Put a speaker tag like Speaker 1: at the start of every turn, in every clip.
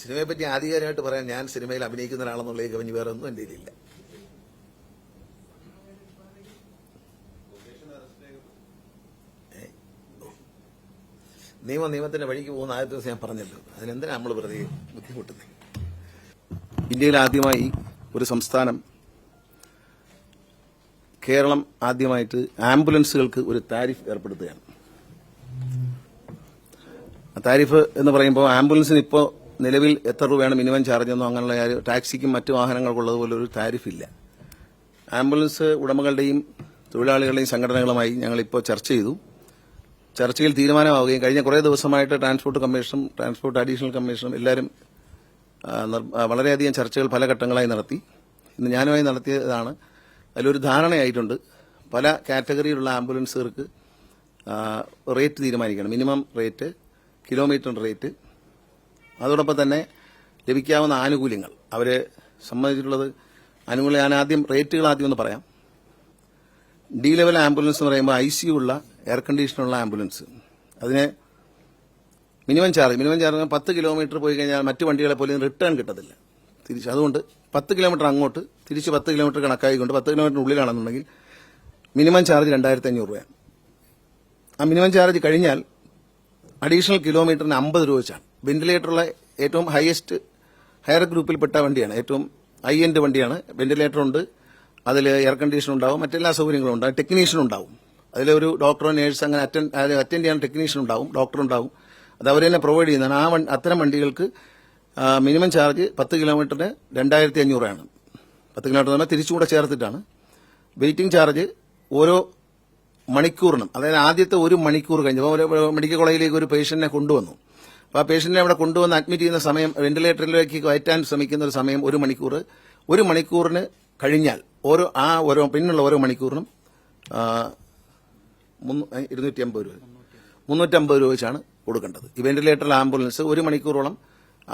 Speaker 1: സിനിമയെ പറ്റി ആധികാരികമായിട്ട് പറയാൻ ഞാൻ സിനിമയിൽ അഭിനയിക്കുന്ന ഒരാളെന്നുള്ള കവിഞ്ഞ് വേറെ ഒന്നും എന്റെ ഇല്ല നിയമ നിയമത്തിന്റെ വഴിക്ക് പോകുന്ന ആദ്യത്തെ ദിവസം ഞാൻ പറഞ്ഞല്ലോ. അതിനെന്തിനാ നമ്മൾ വെറുതെ ബുദ്ധിമുട്ടുന്നത് ഇന്ത്യയിൽ ആദ്യമായി ഒരു സംസ്ഥാനം കേരളം ആദ്യമായിട്ട് ആംബുലൻസുകൾക്ക് ഒരു താരിഫ് ഏർപ്പെടുത്തുകയാണ്. താരിഫ് എന്ന് പറയുമ്പോൾ ആംബുലൻസിന് ഇപ്പോൾ നിലവിൽ എത്ര രൂപയാണ് മിനിമം ചാർജ് എന്നോ അങ്ങനെയുള്ള കാര്യം ടാക്സിക്കും മറ്റു വാഹനങ്ങൾക്കുള്ളതുപോലെ ഒരു താരിഫില്ല. ആംബുലൻസ് ഉടമകളുടെയും തൊഴിലാളികളുടെയും സംഘടനകളുമായി ഞങ്ങളിപ്പോൾ ചർച്ച ചെയ്തു. ചർച്ചയിൽ തീരുമാനമാവുകയും കഴിഞ്ഞ കുറേ ദിവസമായിട്ട് ട്രാൻസ്പോർട്ട് കമ്മീഷനും ട്രാൻസ്പോർട്ട് അഡീഷണൽ കമ്മീഷനും എല്ലാവരും വളരെയധികം ചർച്ചകൾ പല ഘട്ടങ്ങളായി നടത്തി. ഇന്ന് ഞാനുമായി നടത്തിയതാണ്. അതിലൊരു ധാരണയായിട്ടുണ്ട്. പല കാറ്റഗറിയിലുള്ള ആംബുലൻസുകൾക്ക് റേറ്റ് തീരുമാനിക്കണം. മിനിമം റേറ്റ് കിലോമീറ്റർ റേറ്റ് അതോടൊപ്പം തന്നെ ലഭിക്കാവുന്ന ആനുകൂല്യങ്ങൾ. അവരെ സംബന്ധിച്ചിട്ടുള്ളത് ആനുകൂല്യം ഞാൻ ആദ്യം റേറ്റുകൾ ആദ്യം ഒന്ന് പറയാം. ഡി ലെവൽ ആംബുലൻസ് എന്ന് പറയുമ്പോൾ ഐ സി ഉള്ള എയർ കണ്ടീഷനുള്ള ആംബുലൻസ്. അതിന് മിനിമം ചാർജ്. മിനിമം ചാർജ് പത്ത് കിലോമീറ്റർ പോയി കഴിഞ്ഞാൽ മറ്റു വണ്ടികളെ പോലും റിട്ടേൺ കിട്ടത്തില്ല. തിരിച്ച് അതുകൊണ്ട് പത്ത് കിലോമീറ്റർ അങ്ങോട്ട് തിരിച്ച് പത്ത് കിലോമീറ്റർ കണക്കായിക്കൊണ്ട് പത്ത് കിലോമീറ്ററിനുള്ളിലാണെന്നുണ്ടെങ്കിൽ മിനിമം ചാർജ് രണ്ടായിരത്തി അഞ്ഞൂറ് രൂപയാണ്. ആ മിനിമം ചാർജ് കഴിഞ്ഞാൽ അഡീഷണൽ കിലോമീറ്ററിന് അമ്പത് രൂപ വെച്ചാണ്. വെന്റിലേറ്ററുള്ള ഏറ്റവും ഹയസ്റ്റ് ഹയർ ഗ്രൂപ്പിൽപ്പെട്ട വണ്ടിയാണ്. ഏറ്റവും ഹൈ എൻഡ് വണ്ടിയാണ്. വെന്റിലേറ്റർ ഉണ്ട്. അതിൽ എയർ കണ്ടീഷൻ ഉണ്ടാവും. മറ്റെല്ലാ സൗകര്യങ്ങളും ഉണ്ടാവും ടെക്നീഷ്യൻ ഉണ്ടാവും. അതിലൊരു ഡോക്ടറോ നേഴ്സ് അങ്ങനെ അറ്റൻഡ് അറ്റൻഡ് ചെയ്യാൻ ടെക്നീഷ്യൻ ഉണ്ടാവും. ഡോക്ടർ ഉണ്ടാവും. അത് അവർ തന്നെ പ്രൊവൈഡ് ചെയ്യുന്നതാണ്. ആ അത്തരം വണ്ടികൾക്ക് മിനിമം ചാർജ് പത്ത് കിലോമീറ്ററിന് രണ്ടായിരത്തി അഞ്ഞൂറാണ് പത്ത് കിലോമീറ്റർ പറഞ്ഞാൽ തിരിച്ചുകൂടെ ചേർത്തിട്ടാണ്. വെയിറ്റിംഗ് ചാർജ് ഓരോ മണിക്കൂറിനും അതായത് ആദ്യത്തെ ഒരു മണിക്കൂർ കഴിഞ്ഞപ്പോൾ മെഡിക്കൽ കോളേജിലേക്ക് ഒരു പേഷ്യന്റിനെ കൊണ്ടുവന്നു. അപ്പോൾ ആ പേഷ്യന്റിനെ അവിടെ കൊണ്ടുവന്ന് അഡ്മിറ്റ് ചെയ്യുന്ന സമയം വെന്റിലേറ്ററിലേക്ക് കയറ്റാൻ ശ്രമിക്കുന്ന ഒരു സമയം ഒരു മണിക്കൂർ. ഒരു മണിക്കൂറിന് കഴിഞ്ഞാൽ ഓരോ ആ ഓരോ പിന്നുള്ള ഓരോ മണിക്കൂറിനും ഇരുന്നൂറ്റി അമ്പത് രൂപ. മുന്നൂറ്റമ്പത് രൂപ വെച്ചാണ് കൊടുക്കേണ്ടത്. ഈ വെന്റിലേറ്ററിൽ ആംബുലൻസ് ഒരു മണിക്കൂറോളം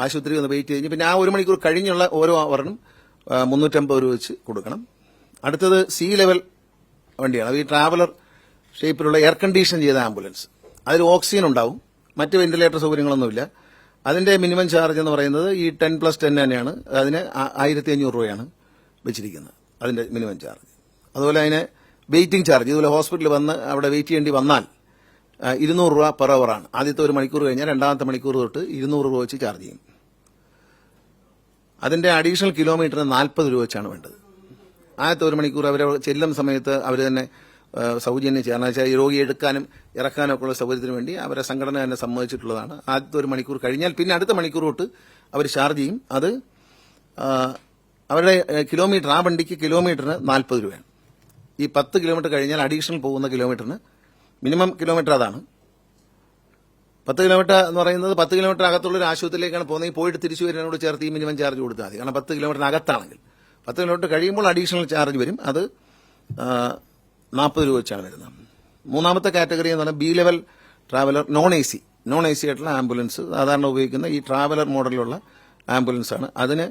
Speaker 1: ആശുപത്രി ഒന്ന് വെയിറ്റ് കഴിഞ്ഞ് പിന്നെ ആ ഒരു മണിക്കൂർ കഴിഞ്ഞുള്ള ഓരോ അവറിനും മുന്നൂറ്റമ്പത് രൂപ വെച്ച് കൊടുക്കണം. അടുത്തത് സി ലെവൽ വണ്ടിയാണ്. അത് ഈ ട്രാവലർ ഷേപ്പിലുള്ള എയർ കണ്ടീഷൻ ചെയ്ത ആംബുലൻസ് അതിൽ ഓക്സിജൻ ഉണ്ടാവും. മറ്റ് വെന്റിലേറ്റർ സൗകര്യങ്ങളൊന്നുമില്ല. അതിന്റെ മിനിമം ചാർജ് എന്ന് പറയുന്നത് ഈ ടെൻ പ്ലസ് ടെൻ തന്നെയാണ്. അതിന് ആയിരത്തി അഞ്ഞൂറ് രൂപയാണ് വെച്ചിരിക്കുന്നത് അതിന്റെ മിനിമം ചാർജ്. അതുപോലെ അതിന് വെയിറ്റിംഗ് ചാർജ്. ഇതുപോലെ ഹോസ്പിറ്റലിൽ വന്ന് അവിടെ വെയിറ്റ് ചെയ്യേണ്ടി വന്നാൽ ഇരുന്നൂറ് രൂപ പെർ അവറാണ് ആദ്യത്തെ ഒരു മണിക്കൂർ കഴിഞ്ഞാൽ രണ്ടാമത്തെ മണിക്കൂർ തൊട്ട് ഇരുന്നൂറ് രൂപ വെച്ച് ചാർജ് ചെയ്യും. അതിന്റെ അഡീഷണൽ കിലോമീറ്ററിന് നാൽപ്പത് രൂപ വെച്ചാണ് വേണ്ടത്. ആദ്യത്തെ ഒരു മണിക്കൂർ അവർ ചെല്ലുന്ന സമയത്ത് അവർ തന്നെ സൗജന്യം ചെയ്യണം വെച്ചാൽ ഈ രോഗിയെ എടുക്കാനും ഇറക്കാനും ഒക്കെ ഉള്ള സൗകര്യത്തിന് വേണ്ടി അവരെ സംഘടന തന്നെ സമ്മതിച്ചിട്ടുള്ളതാണ്. ആദ്യത്തെ ഒരു മണിക്കൂർ കഴിഞ്ഞാൽ പിന്നെ അടുത്ത മണിക്കൂർ തൊട്ട് അവർ ചാർജ് ചെയ്യും. അത് അവരുടെ കിലോമീറ്റർ ആ വണ്ടിക്ക് കിലോമീറ്ററിന് നാൽപ്പത് രൂപയാണ്. ഈ പത്ത് കിലോമീറ്റർ കഴിഞ്ഞാൽ അഡീഷണൽ പോകുന്ന കിലോമീറ്ററിന് മിനിമം കിലോമീറ്റർ അതാണ്. പത്ത് കിലോമീറ്റർ എന്ന് പറയുന്നത് പത്ത് കിലോമീറ്റർ അകത്തുള്ള ഒരു ആശുപത്രിയിലേക്കാണ് പോകുന്നത്. പോയിട്ട് തിരിച്ചു വരുന്നതിനോട് ചേർത്ത് ഈ മിനിമം ചാർജ് കൊടുത്താൽ മതി. കാരണം പത്ത് കിലോമീറ്ററിന് അകത്താണെങ്കിൽ. പത്ത് കിലോമീറ്റർ കഴിയുമ്പോൾ അഡീഷണൽ ചാർജ് വരും. അത് നാൽപ്പത് രൂപ വെച്ചാണ് വരുന്നത്. മൂന്നാമത്തെ കാറ്റഗറി എന്ന് പറഞ്ഞാൽ B level traveller non A C non A C ആയിട്ടുള്ള ആംബുലൻസ് സാധാരണ ഉപയോഗിക്കുന്ന ഈ ട്രാവലർ മോഡലിലുള്ള ആംബുലൻസ് ആണ് അതിന്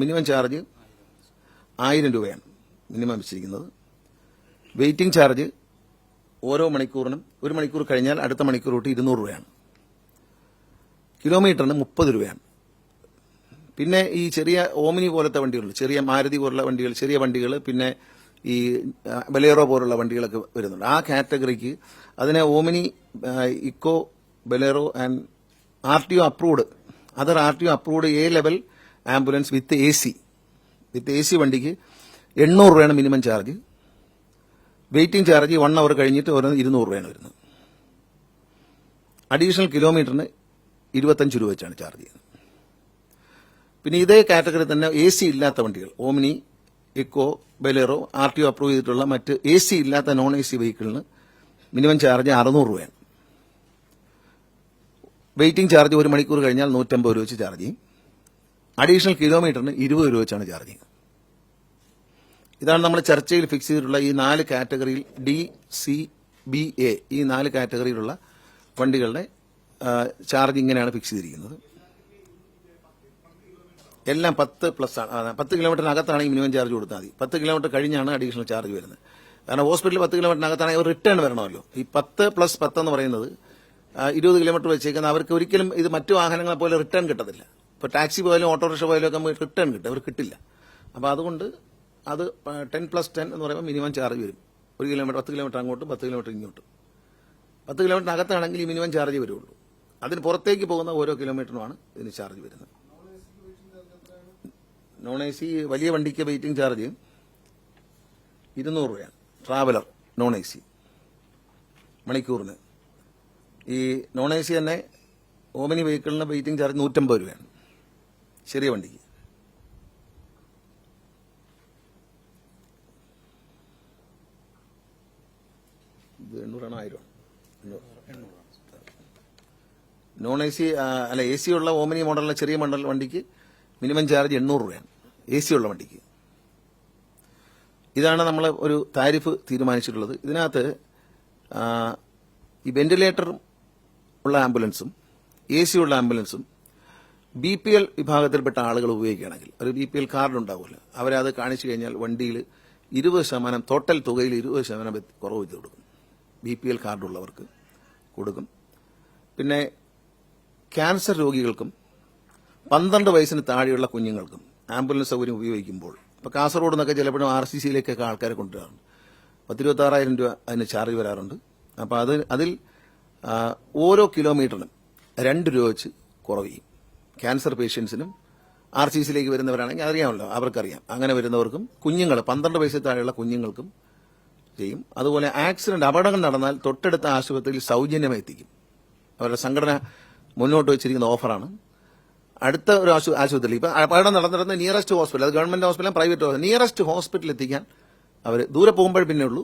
Speaker 1: മിനിമം ചാർജ് ആയിരം രൂപയാണ് മിനിമം വെച്ചിരിക്കുന്നത്. വെയിറ്റിംഗ് ചാർജ് ഓരോ മണിക്കൂറിനും ഒരു മണിക്കൂർ കഴിഞ്ഞാൽ അടുത്ത മണിക്കൂർ തൊട്ട് ഇരുന്നൂറ് രൂപയാണ്. കിലോമീറ്ററിന് മുപ്പത് രൂപയാണ്. പിന്നെ ഈ ചെറിയ ഓമിനി പോലത്തെ വണ്ടികൾ ചെറിയ മാരുതി പോലുള്ള വണ്ടികൾ ചെറിയ വണ്ടികൾ പിന്നെ ഈ ബലേറോ പോലുള്ള വണ്ടികളൊക്കെ വരുന്നുണ്ട്. ആ കാറ്റഗറിക്ക് അതിനെ Omni Eeco Bolero and R T O approved other R T O approved A level ambulance with A C. With A C വണ്ടിക്ക് എണ്ണൂറ് രൂപയാണ് minimum charge. Waiting charge one hour കഴിഞ്ഞിട്ട് ഓരോ ഇരുന്നൂറ് രൂപയാണ് വരുന്നത്. അഡീഷണൽ കിലോമീറ്ററിന് ഇരുപത്തഞ്ച് രൂപ വെച്ചാണ് ചാർജ് ചെയ്യുന്നത്. പിന്നെ ഇതേ കാറ്റഗറി തന്നെ എ സി ഇല്ലാത്ത വണ്ടികൾ Omni Eeco Bolero R T O approve ചെയ്തിട്ടുള്ള മറ്റ് എ സി ഇല്ലാത്ത നോൺ എ സി വെഹിക്കിളിന് മിനിമം ചാർജ് അറുന്നൂറ് രൂപയാണ്. വെയിറ്റിംഗ് ചാർജ് ഒരു മണിക്കൂർ കഴിഞ്ഞാൽ നൂറ്റമ്പത് രൂപ വെച്ച് ചാർജ് ചെയ്യും. അഡീഷണൽ കിലോമീറ്ററിന് ഇരുപത് രൂപ വെച്ചാണ് ചാർജ് ചെയ്യുന്നത്. ഇതാണ് നമ്മൾ ചർച്ചയിൽ ഫിക്സ് ചെയ്തിട്ടുള്ള ഈ നാല് കാറ്റഗറിയിൽ ഡി സി ബി എ ഈ നാല് കാറ്റഗറിയിലുള്ള വണ്ടികളുടെ ചാർജ് ഇങ്ങനെയാണ് ഫിക്സ് ചെയ്തിരിക്കുന്നത്. എല്ലാം പത്ത് പ്ലസ് ആണ്. പത്ത് കിലോമീറ്ററിനകത്താണെങ്കിൽ മിനിമം ചാർജ് കൊടുത്താൽ മതി. പത്ത് കിലോമീറ്റർ കഴിഞ്ഞാണ് അഡീഷണൽ ചാർജ് വരുന്നത്. കാരണം ഹോസ്പിറ്റലിൽ പത്ത് കിലോമീറ്ററിനകത്താണെങ്കിൽ ഒരു റിട്ടേൺ വരണമല്ലോ. ഈ പത്ത് പ്ലസ് പത്ത് എന്ന് പറയുന്നത് ഇരുപത് കിലോമീറ്റർ വെച്ചേക്കുന്ന അവർക്ക് ഒരിക്കലും ഇത് മറ്റു വാഹനങ്ങളെ പോലെ റിട്ടേൺ കിട്ടത്തില്ല. ഇപ്പോൾ ടാക്സി പോയാലും ഓട്ടോറിക്ഷ പോയാലും ഒക്കെ നമുക്ക് റിട്ടേൺ കിട്ടും. അവർ കിട്ടില്ല. അപ്പോൾ അതുകൊണ്ട് അത് ടെൻ പ്ലസ് ടെൻ എന്ന് പറയുമ്പോൾ മിനിമം ചാർജ് വരും. ഒരു കിലോമീറ്റർ പത്ത് കിലോമീറ്റർ അങ്ങോട്ടും പത്ത് കിലോമീറ്റർ ഇങ്ങോട്ടും. പത്ത് കിലോമീറ്ററിനകത്താണെങ്കിൽ ഈ മിനിമം ചാർജ് വരുള്ളൂ. അതിന് പുറത്തേക്ക് പോകുന്ന ഓരോ കിലോമീറ്ററിനുമാണ് ഇതിന് ചാർജ് വരുന്നത്. നോൺ എ സി വലിയ വണ്ടിക്ക് വെയിറ്റിംഗ് ചാർജ് ഇരുന്നൂറ് രൂപയാണ്. Traveller non A C. മണിക്കൂറിന്. ഈ നോൺ എ സി തന്നെ ഓമിനി വെഹിക്കിളിന് വെയിറ്റിംഗ് ചാർജ് നൂറ്റമ്പത് രൂപയാണ്. ചെറിയ വണ്ടിക്ക്. എണ്ണൂറാണ് ആയിരം? നോൺ എ സി അല്ല എ സി ഉള്ള ഓമിനി മോഡലിലെ ചെറിയ മോഡൽ വണ്ടിക്ക് മിനിമം ചാർജ് എണ്ണൂറ് രൂപയാണ്. എ സി ഉള്ള വണ്ടിക്ക്. ഇതാണ് നമ്മൾ ഒരു താരിഫ് തീരുമാനിച്ചിട്ടുള്ളത്. ഇതിനകത്ത് ഈ വെന്റിലേറ്റർ ഉള്ള ആംബുലൻസും എ സി ഉള്ള ആംബുലൻസും ബി പി എൽ വിഭാഗത്തിൽപ്പെട്ട ആളുകൾ ഉപയോഗിക്കുകയാണെങ്കിൽ ഒരു ബി പി എൽ കാർഡ് ഉണ്ടാവുമല്ലോ. അവരത് കാണിച്ചു കഴിഞ്ഞാൽ വണ്ടിയിൽ ഇരുപത് ശതമാനം ടോട്ടൽ തുകയിൽ ഇരുപത് ശതമാനം കുറവ് ചെയ്ത് കൊടുക്കും. ബി പി എൽ കാർഡുള്ളവർക്ക് കൊടുക്കും. പിന്നെ ക്യാൻസർ രോഗികൾക്കും പന്ത്രണ്ട് വയസ്സിന് താഴെയുള്ള കുഞ്ഞുങ്ങൾക്കും ആംബുലൻസ് സൗകര്യം ഉപയോഗിക്കുമ്പോൾ ഇപ്പോൾ കാസർഗോഡ് നിന്നൊക്കെ ചിലപ്പോഴും ആർ സി സിയിലേക്കൊക്കെ ആൾക്കാരെ കൊണ്ടുവരാറുണ്ട്. പത്തിരുപത്താറായിരം രൂപ അതിന് ചാർജ് വരാറുണ്ട്. അപ്പോൾ അത് അതിൽ ഓരോ കിലോമീറ്ററിനും രണ്ട് രൂപ വെച്ച് കുറവ് ക്യാൻസർ പേഷ്യൻസിനും ആർ സി സിയിലേക്ക് വരുന്നവരാണെങ്കിൽ അറിയാമല്ലോ അവർക്കറിയാം. അങ്ങനെ വരുന്നവർക്കും കുഞ്ഞുങ്ങൾ പന്ത്രണ്ട് വയസ്സിൽ താഴെയുള്ള കുഞ്ഞുങ്ങൾക്കും ചെയ്യും. അതുപോലെ ആക്സിഡന്റ് അപകടങ്ങൾ നടന്നാൽ തൊട്ടടുത്ത ആശുപത്രിയിൽ സൗജന്യമായി അവരുടെ സംഘടന മുന്നോട്ട് വെച്ചിരിക്കുന്ന ഓഫറാണ്. അടുത്ത ഒരു ആശുപത്രി ഇപ്പൊ അപകടം നടന്നിരുന്ന നിയറസ്റ്റ് ഹോസ്പിറ്റൽ അത് ഗവൺമെന്റ് ഹോസ്പിറ്റലും പ്രൈവറ്റ് ഹോസ്പിറ്റൽ നിയറസ്റ്റ് ഹോസ്പിറ്റലിൽ എത്തിക്കാൻ അവർ ദൂരെ പോകുമ്പോൾ പിന്നെ ഉള്ളൂ.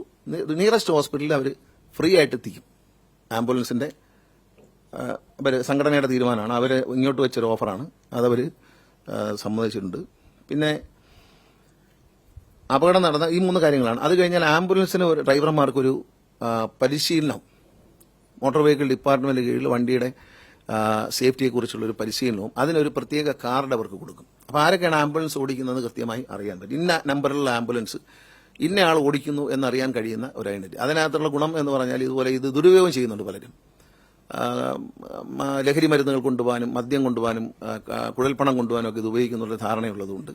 Speaker 1: നിയറസ്റ്റ് ഹോസ്പിറ്റലിൽ അവർ ഫ്രീ ആയിട്ട് എത്തിക്കും. ആംബുലൻസിന്റെ അവർ സംഘടനയുടെ തീരുമാനമാണ്. അവർ ഇങ്ങോട്ട് വെച്ചൊരു ഓഫറാണ്. അതവർ സമ്മതിച്ചിട്ടുണ്ട്. പിന്നെ അപകടം നടന്ന ഈ മൂന്ന് കാര്യങ്ങളാണ്. അത് കഴിഞ്ഞാൽ ആംബുലൻസിന് ഒരു ഡ്രൈവർമാർക്കൊരു പരിശീലനം. മോട്ടോർ വെഹിക്കിൾ ഡിപ്പാർട്ട്മെന്റ് കീഴിൽ വണ്ടിയുടെ സേഫ്റ്റിയെക്കുറിച്ചുള്ള ഒരു പരിശീലനവും അതിനൊരു പ്രത്യേക കാർഡ് അവർക്ക് കൊടുക്കും. അപ്പോൾ ആരൊക്കെയാണ് ആംബുലൻസ് ഓടിക്കുന്നത് കൃത്യമായി അറിയാൻ പറ്റും. ഇന്ന നമ്പറിലുള്ള ആംബുലൻസ് ഇന്ന ആൾ ഓടിക്കുന്നു എന്നറിയാൻ കഴിയുന്ന ഒരു ഐഡന്റിറ്റി അതിനകത്തുള്ള ഗുണം എന്ന് പറഞ്ഞാൽ ഇതുപോലെ ഇത് ദുരുപയോഗം ചെയ്യുന്നുണ്ട് പലരും. ലഹരി മരുന്നുകൾ കൊണ്ടുപോകാനും മദ്യം കൊണ്ടുപോകാനും കുഴൽപ്പണം കൊണ്ടുപോകാനും ഒക്കെ ഇത് ഉപയോഗിക്കുന്നുള്ള ധാരണയുള്ളതുകൊണ്ട്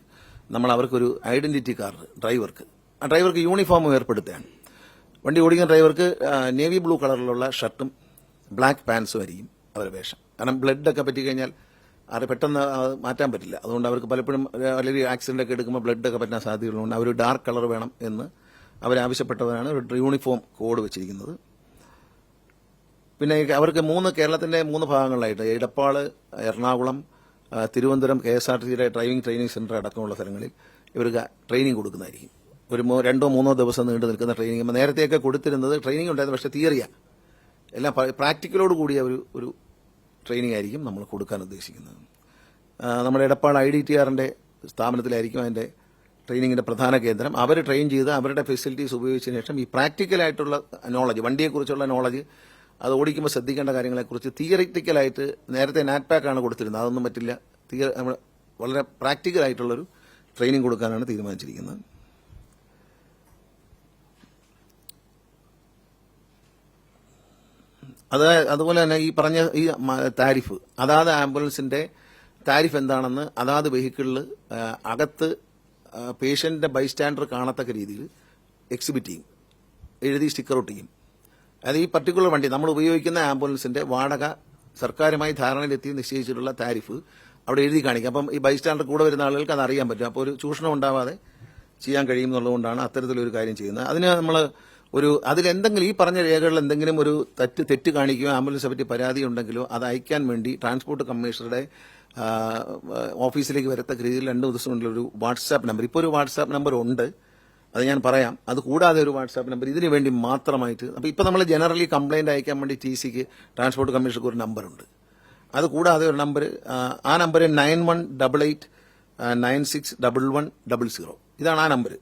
Speaker 1: നമ്മൾ അവർക്കൊരു ഐഡന്റിറ്റി കാർഡ് ഡ്രൈവർക്ക്. ആ ഡ്രൈവർക്ക് യൂണിഫോം ഏർപ്പെടുത്തുകയാണ്. വണ്ടി ഓടിക്കുന്ന ഡ്രൈവർക്ക് നേവി ബ്ലൂ കളറിലുള്ള ഷർട്ടും ബ്ലാക്ക് പാൻസും ആയിരിക്കും അവരുടെ വേഷം. കാരണം ബ്ലഡൊക്കെ പറ്റിക്കഴിഞ്ഞാൽ അത് പെട്ടെന്ന് മാറ്റാൻ പറ്റില്ല. അതുകൊണ്ട് അവർക്ക് പലപ്പോഴും വലിയ ആക്സിഡന്റ് ഒക്കെ എടുക്കുമ്പോൾ ബ്ലഡൊക്കെ പറ്റാൻ സാധ്യതയുള്ളതുകൊണ്ട് അവർ ഡാർക്ക് കളർ വേണം എന്ന് അവരാവശ്യപ്പെട്ടവരാണ് ഒരു യൂണിഫോം കോഡ് വെച്ചിരിക്കുന്നത്. പിന്നെ അവർക്ക് മൂന്ന് കേരളത്തിന്റെ മൂന്ന് ഭാഗങ്ങളിലായിട്ട് Edappal Ernakulam Thiruvananthapuram K S R T സിയുടെ ഡ്രൈവിംഗ് ട്രെയിനിങ് സെന്റർ അടക്കമുള്ള സ്ഥലങ്ങളിൽ ഇവർക്ക് ട്രെയിനിങ് കൊടുക്കുന്നതായിരിക്കും. ഒരു രണ്ടോ മൂന്നോ ദിവസം നീണ്ടു നിൽക്കുന്ന ട്രെയിനിങ് നേരത്തെയൊക്കെ കൊടുത്തിരുന്നത് ട്രെയിനിങ് ഉണ്ടായിരുന്നു പക്ഷേ തിയറിയാണ് എല്ലാം പ്രാക്ടിക്കലോട് കൂടിയ ഒരു ഒരു ട്രെയിനിങ് ആയിരിക്കും നമ്മൾ കൊടുക്കാൻ ഉദ്ദേശിക്കുന്നത്. നമ്മുടെ എടപ്പാൾ ഐ ഡി ടി ആറിന്റെ സ്ഥാപനത്തിലായിരിക്കും അതിന്റെ ട്രെയിനിങ്ങിന്റെ പ്രധാന കേന്ദ്രം. അവർ ട്രെയിൻ ചെയ്ത് അവരുടെ ഫെസിലിറ്റീസ് ഉപയോഗിച്ചതിന് ശേഷം ഈ പ്രാക്ടിക്കലായിട്ടുള്ള നോളജ് വണ്ടിയെക്കുറിച്ചുള്ള നോളജ് അത് ഓടിക്കുമ്പോൾ ശ്രദ്ധിക്കേണ്ട കാര്യങ്ങളെക്കുറിച്ച് തിയറിറ്റിക്കലായിട്ട് നേരത്തെ നാറ്റ്പാക്കാണ് കൊടുത്തിരുന്നത്. അതൊന്നും പറ്റില്ല. തിയ- നമ്മൾ വളരെ പ്രാക്ടിക്കലായിട്ടുള്ളൊരു ട്രെയിനിങ് കൊടുക്കാനാണ് തീരുമാനിച്ചിരിക്കുന്നത്. അത് അതുപോലെ തന്നെ ഈ പറഞ്ഞ ഈ താരിഫ് അതാത് ആംബുലൻസിന്റെ താരിഫ് എന്താണെന്ന് അതാത് വെഹിക്കിളിൽ അകത്ത് പേഷ്യന്റിന്റെ ബൈസ്റ്റാൻഡർ കാണത്തക്ക രീതിയിൽ എക്സിബിറ്റ് ചെയ്യും. എഴുതി സ്റ്റിക്കർ ഒട്ടിക്കും. അത് ഈ പർട്ടിക്കുലർ വണ്ടി നമ്മൾ ഉപയോഗിക്കുന്ന ആംബുലൻസിന്റെ വാടക സർക്കാരുമായി ധാരണയിലെത്തി നിശ്ചയിച്ചിട്ടുള്ള താരിഫ് അവിടെ എഴുതി കാണിക്കും. അപ്പം ഈ ബൈസ്റ്റാൻഡർ കൂടെ വരുന്ന ആളുകൾക്ക് അത് അറിയാൻ പറ്റും. അപ്പോൾ ഒരു ചൂഷണം ഉണ്ടാവാതെ ചെയ്യാൻ കഴിയും എന്നുള്ളതുകൊണ്ടാണ് അത്തരത്തിലൊരു കാര്യം ചെയ്യുന്നത്. അതിന് നമ്മൾ ഒരു അതിലെന്തെങ്കിലും ഈ പറഞ്ഞ രേഖകളിൽ എന്തെങ്കിലും ഒരു തെറ്റ് തെറ്റ് കാണിക്കുകയോ ആംബുലൻസിനെ പറ്റി പരാതി ഉണ്ടെങ്കിലോ അത് അയക്കാൻ വേണ്ടി ട്രാൻസ്പോർട്ട് കമ്മീഷണറുടെ ഓഫീസിലേക്ക് വരത്തക്ക രീതിയിൽ രണ്ട് ദിവസമുള്ള ഒരു വാട്സാപ്പ് നമ്പർ. ഇപ്പോൾ ഒരു വാട്സാപ്പ് നമ്പർ ഉണ്ട്. അത് ഞാൻ പറയാം. അത് കൂടാതെ ഒരു വാട്സാപ്പ് നമ്പർ ഇതിനു വേണ്ടി മാത്രമായിട്ട് അപ്പോൾ ഇപ്പോൾ നമ്മൾ ജനറലി കംപ്ലൈന്റ് അയക്കാൻ വേണ്ടി ടി സിക്ക് ട്രാൻസ്പോർട്ട് കമ്മീഷണർക്ക് ഒരു നമ്പറുണ്ട് അത് കൂടാതെ ഒരു നമ്പർ ആ number nine one double eight nine six double one double zero. ഇതാണ് ആ നമ്പർ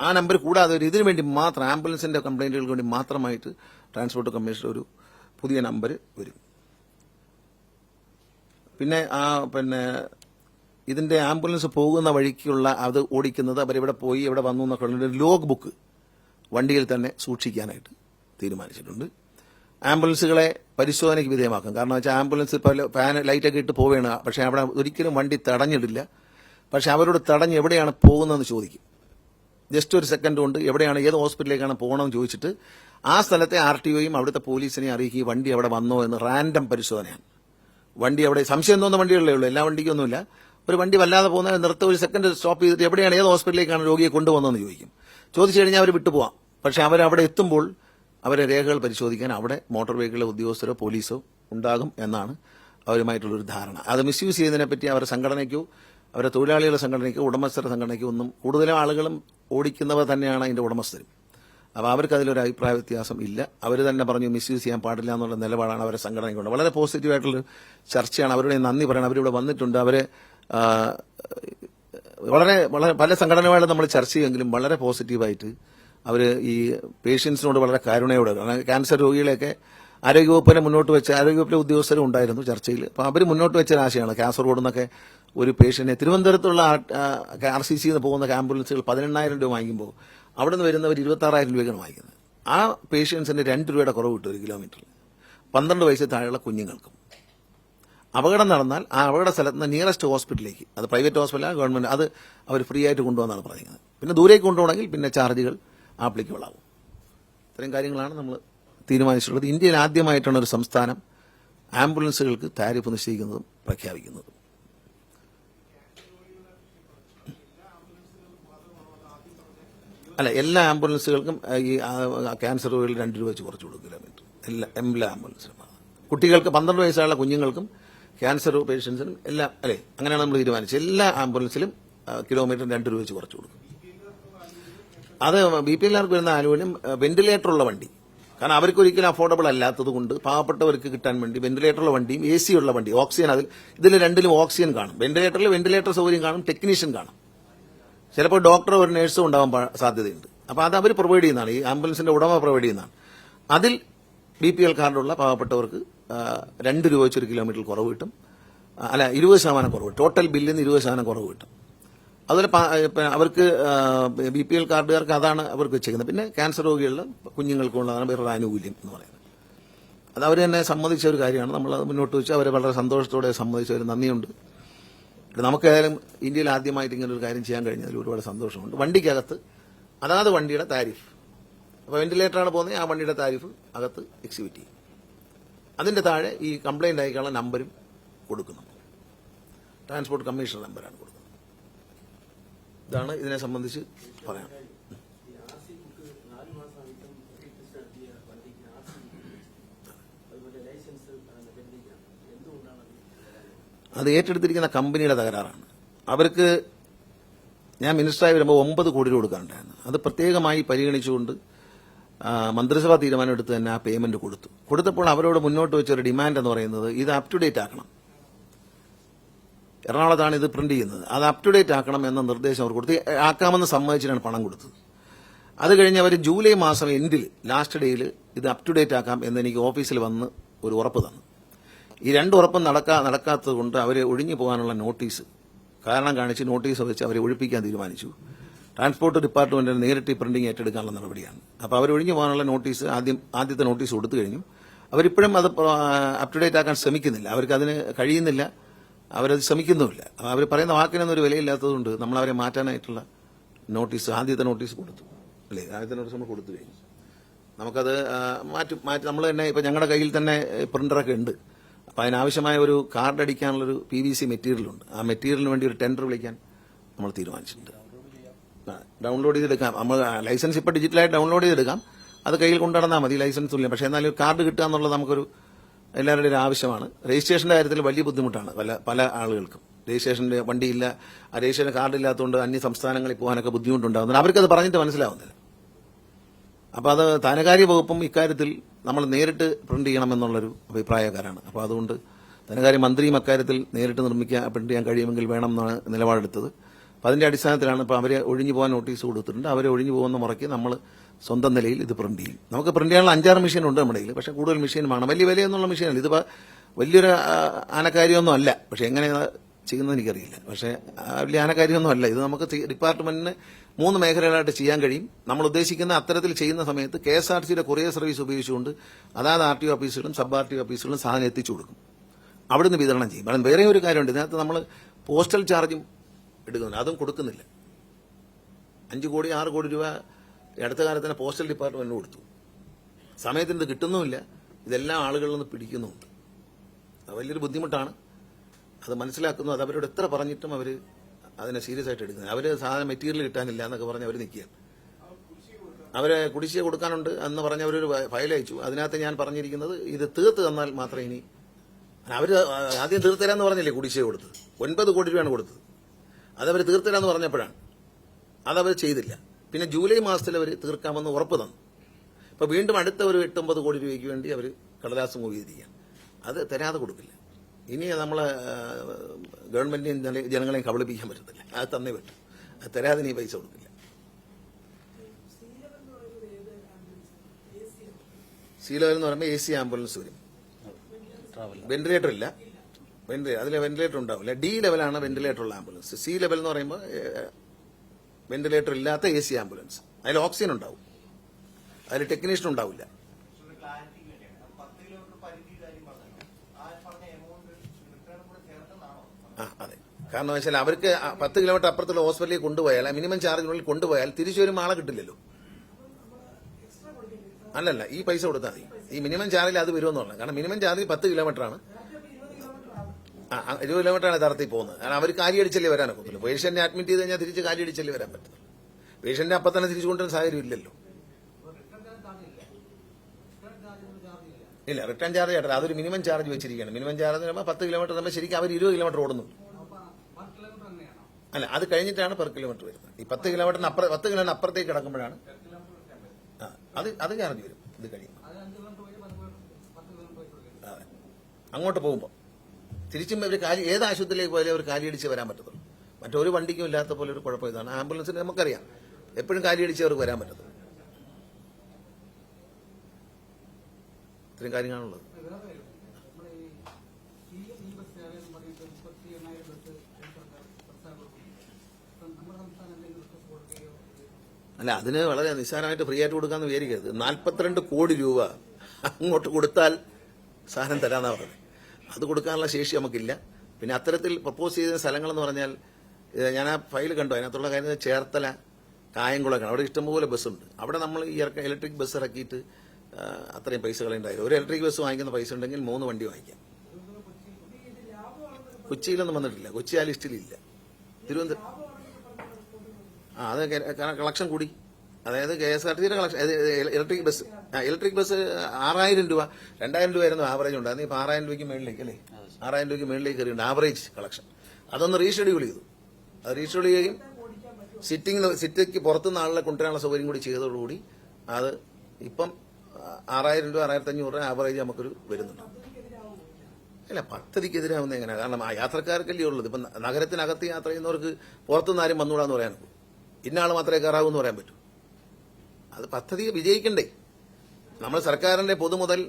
Speaker 1: ആ നമ്പർ കൂടാതെ ഒരു ഇതിനു വേണ്ടി മാത്രം ആംബുലൻസിന്റെ കംപ്ലൈന്റുകൾക്ക് വേണ്ടി മാത്രമായിട്ട് ട്രാൻസ്പോർട്ട് കമ്മീഷണർ ഒരു പുതിയ നമ്പർ വരും. പിന്നെ ആ പിന്നെ ഇതിന്റെ ആംബുലൻസ് പോകുന്ന വഴിക്കുള്ള അത് ഓടിക്കുന്നത് അവരിവിടെ പോയി എവിടെ വന്നു എന്നൊക്കെ ഉള്ള ലോഗ് ബുക്ക് വണ്ടിയിൽ തന്നെ സൂക്ഷിക്കാനായിട്ട് തീരുമാനിച്ചിട്ടുണ്ട്. ആംബുലൻസുകളെ പരിശോധനയ്ക്ക് വിധേയമാക്കും. കാരണം വെച്ചാൽ ആംബുലൻസ് ഇപ്പോൾ ഫാൻ ലൈറ്റൊക്കെ ഇട്ട് പോവുകയാണ്. പക്ഷേ അവിടെ ഒരിക്കലും വണ്ടി തടഞ്ഞിടില്ല. പക്ഷെ അവരോട് തടഞ്ഞ് എവിടെയാണ് പോകുന്നതെന്ന് ചോദിക്കും. ജസ്റ്റ് ഒരു സെക്കൻഡ് കൊണ്ട് എവിടെയാണ് ഏത് ഹോസ്പിറ്റലിലേക്കാണ് പോകണമെന്ന് ചോദിച്ചിട്ട് ആ സ്ഥലത്തെ ആർ ടി ഒയും അവിടുത്തെ പോലീസിനെ അറിയിക്കുക വണ്ടി അവിടെ വന്നോ എന്ന് റാൻഡം പരിശോധനയാണ്. വണ്ടി അവിടെ സംശയം തോന്നുന്ന വണ്ടികളേ ഉള്ളൂ എല്ലാ വണ്ടിക്കൊന്നുമില്ല. ഒരു വണ്ടി വല്ലാതെ പോകുന്ന നിർത്ത ഒരു സെക്കൻഡ് സ്റ്റോപ്പ് ചെയ്തിട്ട് എവിടെയാണ് ഏത് ഹോസ്പിറ്റലിലേക്കാണ് രോഗിയെ കൊണ്ടുപോകുന്നതെന്ന് ചോദിക്കും. ചോദിച്ചു കഴിഞ്ഞാൽ അവർ വിട്ടുപോകാം പക്ഷെ അവർ അവിടെ എത്തുമ്പോൾ അവരെ രേഖകൾ പരിശോധിക്കാൻ അവിടെ മോട്ടോർ വെഹിക്കിളിലെ ഉദ്യോഗസ്ഥരോ പോലീസോ ഉണ്ടാകും എന്നാണ് അവരുമായിട്ടുള്ളൊരു ധാരണ. അത് മിസ്യൂസ് ചെയ്യുന്നതിനെപ്പറ്റി അവരുടെ സംഘടനയ്ക്കോ അവരുടെ തൊഴിലാളികളുടെ സംഘടനയ്ക്ക് ഉടമസ്ഥരുടെ സംഘടനയ്ക്ക് ഒന്നും കൂടുതലും ആളുകളും ഓടിക്കുന്നവർ തന്നെയാണ് അതിന്റെ ഉടമസ്ഥരും. അപ്പോൾ അവർക്ക് അതിലൊരു അഭിപ്രായ വ്യത്യാസം ഇല്ല. അവർ തന്നെ പറഞ്ഞു മിസ്യൂസ് ചെയ്യാൻ പാടില്ല എന്നുള്ള നിലപാടാണ് അവരെ സംഘടനയ്ക്കുണ്ട് വളരെ പോസിറ്റീവായിട്ടുള്ള ചർച്ചയാണ്. അവരുടെ നന്ദി പറയണം. അവരിവിടെ വന്നിട്ടുണ്ട്. അവരെ വളരെ വളരെ പല സംഘടനകളുമായിട്ട് നമ്മൾ ചർച്ച ചെയ്യുമെങ്കിലും വളരെ പോസിറ്റീവായിട്ട് അവർ ഈ പേഷ്യൻസിനോട് വളരെ കാരുണയോടെ കാരണം ക്യാൻസർ രോഗികളെയൊക്കെ ആരോഗ്യവകുപ്പിനെ മുന്നോട്ട് വെച്ച ആരോഗ്യവകുപ്പിലെ ഉദ്യോഗസ്ഥരും ഉണ്ടായിരുന്നു ചർച്ചയിൽ. അപ്പോൾ അവർ മുന്നോട്ട് വെച്ച ആശയമാണ് കാസർഗോഡ് നിന്നൊക്കെ ഒരു പേഷ്യന്റിനെ തിരുവനന്തപുരത്തുള്ള ആർ സി സിന്ന് പോകുന്ന ആംബുലൻസുകൾ പതിനെണ്ണായിരം രൂപ വാങ്ങിക്കുമ്പോൾ അവിടെ നിന്ന് വരുന്നവർ ഇരുപത്താറായിരം രൂപയാണ് വാങ്ങിക്കുന്നത്. ആ പേഷ്യൻസിന് രണ്ട് രൂപയുടെ കുറവ് കിട്ടും ഒരു കിലോമീറ്ററിൽ പന്ത്രണ്ട് വയസ്സിൽ താഴെയുള്ള കുഞ്ഞുങ്ങൾക്കും. അപകടം നടന്നാൽ ആ അപകട സ്ഥലത്ത് നിന്ന് നിയറസ്റ്റ് ഹോസ്പിറ്റലിലേക്ക് അത് പ്രൈവറ്റ് ഹോസ്പിറ്റലാണ് ഗവൺമെന്റ് അത് അവർ ഫ്രീ ആയിട്ട് കൊണ്ടുപോകാന്നാണ് പറയുന്നത് പിന്നെ ദൂരേക്ക് കൊണ്ടുപോകണമെങ്കിൽ പിന്നെ ചാർജുകൾ ആപ്ലിക്കബിൾ ആവും ഇത്രയും കാര്യങ്ങളാണ് നമ്മൾ തീരുമാനിച്ചിട്ടുള്ളത്. ഇന്ത്യയിൽ ആദ്യമായിട്ടാണ് ഒരു സംസ്ഥാനം ആംബുലൻസുകൾക്ക് താരിഫ് നിശ്ചയിക്കുന്നതും പ്രഖ്യാപിക്കുന്നതും. അല്ല എല്ലാ ആംബുലൻസുകൾക്കും ഈ ക്യാൻസർ രോഗികൾ രണ്ട് രൂപ വെച്ച് കുറച്ച് കൊടുക്കും കിലോമീറ്റർ എല്ലാ എല്ലാ ആംബുലൻസിനും. കുട്ടികൾക്ക് പന്ത്രണ്ട് വയസ്സുള്ള കുഞ്ഞുങ്ങൾക്കും ക്യാൻസർ പേഷ്യൻസിനും എല്ലാം അല്ലേ അങ്ങനെയാണ് നമ്മൾ തീരുമാനിച്ചത്. എല്ലാ ആംബുലൻസിലും കിലോമീറ്റർ രണ്ട് രൂപ വെച്ച് കുറച്ച് കൊടുക്കും. അത് ബി പി എല്ലാർക്ക് വരുന്ന ആനുകൂല്യം വെന്റിലേറ്ററുള്ള വണ്ടി. കാരണം അവർക്ക് ഒരിക്കലും അഫോർഡബിൾ അല്ലാത്തത് കൊണ്ട് പാവപ്പെട്ടവർക്ക് കിട്ടാൻ വേണ്ടി വെന്റിലേറ്ററുള്ള വണ്ടിയും എ സി ഉള്ള വണ്ടി ഓക്സിജൻ അതിൽ ഇതിൽ രണ്ടിലും ഓക്സിജൻ കാണും. വെന്റിലേറ്ററിൽ വെന്റിലേറ്റർ സൗകര്യം കാണും ടെക്നീഷ്യൻ കാണും. ചിലപ്പോൾ ഡോക്ടറോ ഒരു നഴ്സും ഉണ്ടാവാൻ സാധ്യതയുണ്ട്. അപ്പോൾ അത് അവർ പ്രൊവൈഡ് ചെയ്യുന്നതാണ്. ഈ ആംബുലൻസിന്റെ ഉടമ പ്രൊവൈഡ് ചെയ്യുന്നതാണ്. അതിൽ ബി പി എൽ കാർഡുള്ള പാവപ്പെട്ടവർക്ക് രണ്ട് രൂപ വെച്ചൊരു കിലോമീറ്റർ കുറവ് കിട്ടും. അല്ല ഇരുപത് ശതമാനം കുറവ് ടോട്ടൽ ബില്ലിൽ നിന്ന് ഇരുപത് ശതമാനം കുറവ് കിട്ടും. അതുപോലെ അവർക്ക് ബി പി എൽ കാർഡുകാർക്ക് അതാണ് അവർക്ക് വെച്ചേക്കുന്നത്. പിന്നെ ക്യാൻസർ രോഗികളിൽ കുഞ്ഞുങ്ങൾക്കുള്ളതാണ് വേറൊരു ആനുകൂല്യം എന്ന് പറയുന്നത്. അത് അവർ തന്നെ സമ്മതിച്ച ഒരു കാര്യമാണ്. നമ്മൾ അത് മുന്നോട്ട് വെച്ച് അവരെ വളരെ സന്തോഷത്തോടെ സമ്മതിച്ച ഒരു നന്ദിയുണ്ട്. നമുക്ക് നമുക്കേതായാലും ഇന്ത്യയിൽ ആദ്യമായിട്ട് ഇങ്ങനെ ഒരു കാര്യം ചെയ്യാൻ കഴിഞ്ഞതിൽ ഒരുപാട് സന്തോഷമുണ്ട്. വണ്ടിക്കകത്ത് അതാത് വണ്ടിയുടെ താരിഫ്. അപ്പോൾ വെന്റിലേറ്ററാണ് പോകുന്നത് ആ വണ്ടിയുടെ താരിഫ് അകത്ത് എക്സിബിറ്റ് ചെയ്യും. അതിന്റെ താഴെ ഈ കംപ്ലൈന്റ് അയക്കാനുള്ള നമ്പരും കൊടുക്കുന്നു. ട്രാൻസ്പോർട്ട് കമ്മീഷണർ നമ്പറാണ് കൊടുക്കുന്നത്. ഇതാണ് ഇതിനെ സംബന്ധിച്ച് പറയാം. അത് ഏറ്റെടുത്തിരിക്കുന്ന കമ്പനിയുടെ തകരാറാണ്. അവർക്ക് ഞാൻ മിനിസ്റ്ററായി വരുമ്പോൾ ഒമ്പത് കോടി രൂപ കൊടുക്കാനുണ്ടായിരുന്നു. അത് പ്രത്യേകമായി പരിഗണിച്ചുകൊണ്ട് മന്ത്രിസഭാ തീരുമാനം എടുത്ത് തന്നെ ആ പേയ്മെന്റ് കൊടുത്തു. കൊടുത്തപ്പോൾ അവരോട് മുന്നോട്ട് വെച്ച ഒരു ഡിമാൻഡ് എന്ന് പറയുന്നത് ഇത് അപ് ടു ഡേറ്റ് ആക്കണം. എറണാകുളത്താണ് ഇത് പ്രിന്റ് ചെയ്യുന്നത്. അത് അപ് ടു ഡേറ്റ് ആക്കണം എന്ന നിർദ്ദേശം അവർ കൊടുത്ത്. ആക്കാമെന്ന് സമ്മതിച്ചിട്ടാണ് പണം കൊടുത്തത്. അത് കഴിഞ്ഞ് അവർ ജൂലൈ മാസം എൻഡിൽ ലാസ്റ്റ് ഡേയിൽ ഇത് അപ് ടു ഡേറ്റ് ആക്കാം എന്ന് എനിക്ക് ഓഫീസിൽ വന്ന് ഒരു ഉറപ്പ് തന്നു. ഈ രണ്ട് ഉറപ്പും നടക്കാ നടക്കാത്തത് കൊണ്ട് അവരെ ഒഴിഞ്ഞു പോകാനുള്ള നോട്ടീസ് കാരണം കാണിച്ച് നോട്ടീസ് വെച്ച് അവരെ ഒഴിപ്പിക്കാൻ തീരുമാനിച്ചു. ട്രാൻസ്പോർട്ട് ഡിപ്പാർട്ട്മെന്റിന് നേരിട്ട് ഈ പ്രിന്റിംഗ് ഏറ്റെടുക്കാനുള്ള നടപടിയാണ്. അപ്പോൾ അവർ ഒഴിഞ്ഞു പോകാനുള്ള നോട്ടീസ് ആദ്യം ആദ്യത്തെ നോട്ടീസ് കൊടുത്തു കഴിഞ്ഞു. അവരിപ്പോഴും അത് അപ് ടു ഡേറ്റ് ആക്കാൻ ശ്രമിക്കുന്നില്ല. അവർക്ക് അതിന് കഴിയുന്നില്ല. അവരത് ശ്രമിക്കുന്നുമില്ല. അവർ പറയുന്ന വാക്കിനൊന്നും ഒരു വിലയില്ലാത്തതുകൊണ്ട് നമ്മൾ അവരെ മാറ്റാനായിട്ടുള്ള നോട്ടീസ് ആദ്യത്തെ നോട്ടീസ് കൊടുത്തു. അല്ലേ? ആദ്യത്തെ നോട്ടീസ് നമ്മൾ കൊടുത്തു കഴിഞ്ഞു. നമുക്കത് മാറ്റി മാറ്റും നമ്മൾ തന്നെ ഇപ്പം ഞങ്ങളുടെ കയ്യിൽ തന്നെ പ്രിന്ററൊക്കെ ഉണ്ട്. അപ്പം അതിനാവശ്യമായ ഒരു കാർഡ് അടിക്കാനുള്ളൊരു പി വി സി മെറ്റീരിയലുണ്ട്. ആ മെറ്റീരിയലിന് വേണ്ടി ഒരു ടെൻഡർ വിളിക്കാൻ നമ്മൾ തീരുമാനിച്ചിട്ടുണ്ട്. ഡൗൺലോഡ് ചെയ്തെടുക്കാം. നമ്മൾ ലൈസൻസ് ഇപ്പോൾ ഡിജിറ്റലായിട്ട് ഡൗൺലോഡ് ചെയ്തെടുക്കാം. അത് കയ്യിൽ കൊണ്ടുനടന്നാൽ മതി ലൈസൻസ് ഇല്ല. പക്ഷേ എന്നാലും കാർഡ് കിട്ടുക എന്നുള്ളത് നമുക്കൊരു എല്ലാവരുടെയും ഒരു ആവശ്യമാണ്. രജിസ്ട്രേഷന്റെ കാര്യത്തിൽ വലിയ ബുദ്ധിമുട്ടാണ് പല പല ആളുകൾക്കും. രജിസ്ട്രേഷന്റെ വണ്ടിയില്ല ആ രജിസ്ട്രേഷൻ കാർഡ് ഇല്ലാത്തതുകൊണ്ട് അന്യ സംസ്ഥാനങ്ങളിൽ പോകാനൊക്കെ ബുദ്ധിമുട്ടുണ്ടാകുന്നുണ്ട്. അവർക്കത് പറഞ്ഞിട്ട് മനസ്സിലാവുന്നില്ല. അപ്പോൾ അത് ധനകാര്യ വകുപ്പും ഇക്കാര്യത്തിൽ നമ്മൾ നേരിട്ട് പ്രിന്റ് ചെയ്യണമെന്നുള്ളൊരു അഭിപ്രായക്കാരാണ്. അപ്പോൾ അതുകൊണ്ട് ധനകാര്യ മന്ത്രിയും അക്കാര്യത്തിൽ നേരിട്ട് നിർമ്മിക്കാൻ പ്രിന്റ് ചെയ്യാൻ കഴിയുമെങ്കിൽ വേണം എന്നാണ് നിലപാടെടുത്തത്. അപ്പോൾ അതിന്റെ അടിസ്ഥാനത്തിലാണ് ഇപ്പോൾ അവരെ ഒഴിഞ്ഞു പോകാൻ നോട്ടീസ് കൊടുത്തിട്ടുണ്ട്. അവരെ ഒഴിഞ്ഞു പോകുന്ന മുറയ്ക്ക് നമ്മൾ സ്വന്തം നിലയിൽ ഇത് പ്രിന്റ് ചെയ്യും. നമുക്ക് പ്രിന്റ് ചെയ്യാനുള്ള അഞ്ചാറ് മെഷീൻ ഉണ്ട് നമ്മുടെ കയ്യിൽ. പക്ഷേ കൂടുതൽ മെഷീൻ വേണം. വലിയ വിലയൊന്നുള്ള മെഷീനല്ല ഇത് വലിയൊരു ആനക്കാര്യമൊന്നും അല്ല. പക്ഷേ എങ്ങനെ ചെയ്യുന്നത് എനിക്കറിയില്ല. പക്ഷേ വലിയ ആനക്കാര്യമൊന്നും അല്ല. ഇത് നമുക്ക് ഡിപ്പാർട്ട്മെന്റിന് മൂന്ന് മേഖലകളായിട്ട് ചെയ്യാൻ കഴിയും. നമ്മൾ ഉദ്ദേശിക്കുന്ന അത്തരത്തിൽ ചെയ്യുന്ന സമയത്ത് കെ എസ് ആർ സിയുടെ കൊറിയർ സർവീസ് ഉപയോഗിച്ചുകൊണ്ട് അതാത് ആർ ടി ഓഫീസുകളും സബ് ആർ ടി ഓഫീസുകളും സാധനം എത്തിച്ചു കൊടുക്കും. അവിടുന്ന് വിതരണം ചെയ്യും. കാരണം വേറെ ഒരു കാര്യമുണ്ട് ഇതിനകത്ത് നമ്മൾ പോസ്റ്റൽ ചാർജും എടുക്കുന്നില്ല. അതും കൊടുക്കുന്നില്ല. അഞ്ച് കോടി ആറ് കോടി രൂപ അടുത്ത കാലത്ത് തന്നെ പോസ്റ്റൽ ഡിപ്പാർട്ട്മെന്റിന് കൊടുത്തു. സമയത്തിന് ഇത് കിട്ടുന്നുമില്ല. ഇതെല്ലാം ആളുകളിൽ നിന്ന് പിടിക്കുന്നുമുണ്ട്. അത് വലിയൊരു ബുദ്ധിമുട്ടാണ്. അത് മനസ്സിലാക്കുന്നു. അത് അവരോട് എത്ര പറഞ്ഞിട്ടും അവർ അതിനെ സീരിയസ് ആയിട്ട് എടുക്കുന്നത് അവർ സാധാരണ മെറ്റീരിയൽ കിട്ടാനില്ല എന്നൊക്കെ പറഞ്ഞ് അവർ നിൽക്കുകയാണ്. അവരെ കുടിശ്ശിക കൊടുക്കാനുണ്ട് എന്ന് പറഞ്ഞ് അവരൊരു ഫയൽ അയച്ചു. അതിനകത്ത് ഞാൻ പറഞ്ഞിരിക്കുന്നത് ഇത് തീർത്ത് തന്നാൽ മാത്രമേ ഇനി അവർ ആദ്യം തീർത്തരാന്ന് പറഞ്ഞില്ലേ കുടിശ്ശിക കൊടുത്തത്? ഒൻപത് കോടി രൂപയാണ് കൊടുത്തത്. അതവർ തീർത്തരാന്ന് പറഞ്ഞപ്പോഴാണ്. അതവർ ചെയ്തില്ല. പിന്നെ ജൂലൈ മാസത്തിൽ അവർ തീർക്കാമെന്ന് ഉറപ്പ് തന്നു. ഇപ്പൊ വീണ്ടും അടുത്ത ഒരു എട്ടൊമ്പത് കോടി രൂപയ്ക്ക് വേണ്ടി അവർ കടലാസ് മൂവ് ചെയ്തിരിക്കുകയാണ്. അത് തരാതെ കൊടുക്കില്ല. ഇനി നമ്മളെ ഗവൺമെന്റിനെയും ജന- ജനങ്ങളെയും കബളിപ്പിക്കാൻ പറ്റത്തില്ല. അത് തന്നേ പറ്റും. അത് തരാതെ നീ പൈസ കൊടുക്കില്ല. സി ലെവൽ എന്ന് പറയുമ്പോൾ എ സി ആംബുലൻസ് വരും. വെന്റിലേറ്റർ ഇല്ല. വെന്റിലേറ്റർ അതിൽ വെന്റിലേറ്റർ ഉണ്ടാവില്ല. ഡി ലെവലാണ് വെന്റിലേറ്റർ ഉള്ള ആംബുലൻസ്. സി ലെവൽ എന്ന് പറയുമ്പോൾ വെന്റിലേറ്റർ ഇല്ലാത്ത എ സി ആംബുലൻസ്. അതിൽ ഓക്സിജൻ ഉണ്ടാവും. അതിൽ ടെക്നീഷ്യൻ ഉണ്ടാവില്ല.
Speaker 2: ആ
Speaker 1: അതെ. കാരണം വെച്ചാൽ അവർക്ക് പത്ത് കിലോമീറ്റർ അപ്പുറത്തുള്ള ഹോസ്പിറ്റലിൽ കൊണ്ടുപോയാൽ മിനിമം ചാർജിനുള്ളിൽ കൊണ്ടുപോയാൽ തിരിച്ചു വരുമ്പോൾ ആളെ കിട്ടില്ലല്ലോ. അല്ലല്ല ഈ പൈസ കൊടുത്താൽ മതി. ഈ മിനിമം ചാർജിൽ അത് വരുമെന്ന് പറഞ്ഞു. കാരണം മിനിമം ചാർജ് പത്ത് കിലോമീറ്റർ ആണ് ഇരുപത് കിലോമീറ്റർ ആണ് യഥാർത്ഥത്തിൽ പോകുന്നത്. കാരണം അവർ കാലിയടിച്ചല്ലേ ഒക്കത്തുള്ളൂ. പേഷ്യന്റിനെ അഡ്മിറ്റ് ചെയ്ത് കഴിഞ്ഞാൽ തിരിച്ച് കാലിയടിച്ചല്ലേ വരാൻ പറ്റത്തില്ല പേഷ്യന്റിനെ അപ്പം തന്നെ തിരിച്ചു കൊണ്ടുവരുന്ന സാഹചര്യം ഇല്ലല്ലോ. ഇല്ല റിട്ടേൺ ചാർജ് ആയിട്ടില്ല അതൊരു മിനിമം ചാർജ് വെച്ചിരിക്കുകയാണ്. മിനിമം ചാർജ് എന്ന് പറയുമ്പോൾ പത്ത് കിലോമീറ്റർ നമ്മൾ ശരിക്കും അവർ ഇരുപത് കിലോമീറ്റർ ഓടുന്നു അല്ല അത് കഴിഞ്ഞിട്ടാണ് പെർ കിലോമീറ്റർ വരുന്നത്. ഈ പത്ത് കിലോമീറ്ററിന് അപ്പുറം പത്ത് കിലോമീറ്റർ അപ്പുറത്തേക്ക് കിടക്കുമ്പോഴാണ് ആ, അത് അത് ചാർജ് വരും. ഇത് കഴിയുമ്പോൾ. അങ്ങോട്ട് പോകുമ്പോൾ. തിരിച്ചും ഇവർ കാലി ഏത് ആശുപത്രിയിലേക്ക് പോയാലും അവർ കാലിയടിച്ച് വരാൻ പറ്റത്തുള്ളൂ. മറ്റൊരു വണ്ടിക്കും ഇല്ലാത്ത പോലെ ഒരു കുഴപ്പം ഇതാണ് ആംബുലൻസിന് നമുക്കറിയാം. എപ്പോഴും കാലിയടിച്ച് അവർക്ക് വരാൻ പറ്റത്തുള്ളൂ. ഇത്രയും കാര്യങ്ങളാണുള്ളത്. അല്ല അതിന് വളരെ നിസ്സാരമായിട്ട് ഫ്രീ ആയിട്ട് കൊടുക്കാമെന്ന് വിചാരിക്കരുത്. നാൽപ്പത്തിരണ്ട് കോടി രൂപ അങ്ങോട്ട് കൊടുത്താൽ സാധനം തരാമെന്നാണ് പറഞ്ഞത്. അത് കൊടുക്കാനുള്ള ശേഷി നമുക്കില്ല. പിന്നെ അത്തരത്തിൽ പ്രപ്പോസ് ചെയ്ത സ്ഥലങ്ങളെന്ന് പറഞ്ഞാൽ ഞാൻ ആ ഫയൽ കണ്ടു. അതിനകത്തുള്ള കാര്യം ചേർത്തല കായംകുളക്കാണ്. അവിടെ ഇഷ്ടംപോലെ ബസ്സുണ്ട് അവിടെ നമ്മൾ ഈ ഇലക്ട്രിക് ബസ് ഇറക്കിയിട്ട് അത്രയും പൈസ കളയുണ്ടായി ഒരു ഇലക്ട്രിക് ബസ് വാങ്ങിക്കുന്ന പൈസ ഉണ്ടെങ്കിൽ മൂന്ന് വണ്ടി വാങ്ങിക്കാം. കൊച്ചിയിലൊന്നും വന്നിട്ടില്ല. കൊച്ചി ആ ലിസ്റ്റിലില്ല തിരുവനന്തപുരം ആ അത് കളക്ഷൻ കൂടി. അതായത് കെ എസ് ആർ ടിയുടെ collection electric bus electric bus ആറായിരം രൂപ രണ്ടായിരം രൂപ ആയിരുന്നു ആവറേജ് ഉണ്ടായിരുന്നു ഇപ്പൊ ആറായിരം രൂപയ്ക്ക് മേളിലേക്ക് അല്ലേ? ആറായിരം രൂപയ്ക്ക് മേളിലേക്ക് കയറിയുണ്ട് ആവറേജ് കളക്ഷൻ അതൊന്ന് റീഷെഡ്യൂൾ ചെയ്തു. അത് റീഷെഡ്യൂൾ ചെയ്യുകയും സിറ്റിംഗ് സിറ്റിക്ക് പുറത്തുനിന്ന് ആളുകളെ കൊണ്ടുവരാനുള്ള സൗകര്യം കൂടി ചെയ്തതോടുകൂടി അത് ഇപ്പം ആറായിരം രൂപ ആറായിരത്തി അഞ്ഞൂറ് രൂപ ആവറേജ് നമുക്കൊരു വരുന്നുണ്ട്. അല്ല പദ്ധതിക്കെതിരാവുന്ന എങ്ങനെയാണ് കാരണം ആ യാത്രക്കാർക്കല്ലേ ഉള്ളത്. ഇപ്പം നഗരത്തിനകത്ത് യാത്ര ചെയ്യുന്നവർക്ക് പുറത്തുനിന്ന് ആരും വന്നുകൂടാന്ന് പറയാൻ ഇന്ന ആൾ മാത്രമേ കയറാവൂ എന്ന് പറയാൻ പറ്റൂ. അത് പദ്ധതി വിജയിക്കണ്ടേ? നമ്മൾ സർക്കാരിന്റെ പൊതുമുതൽ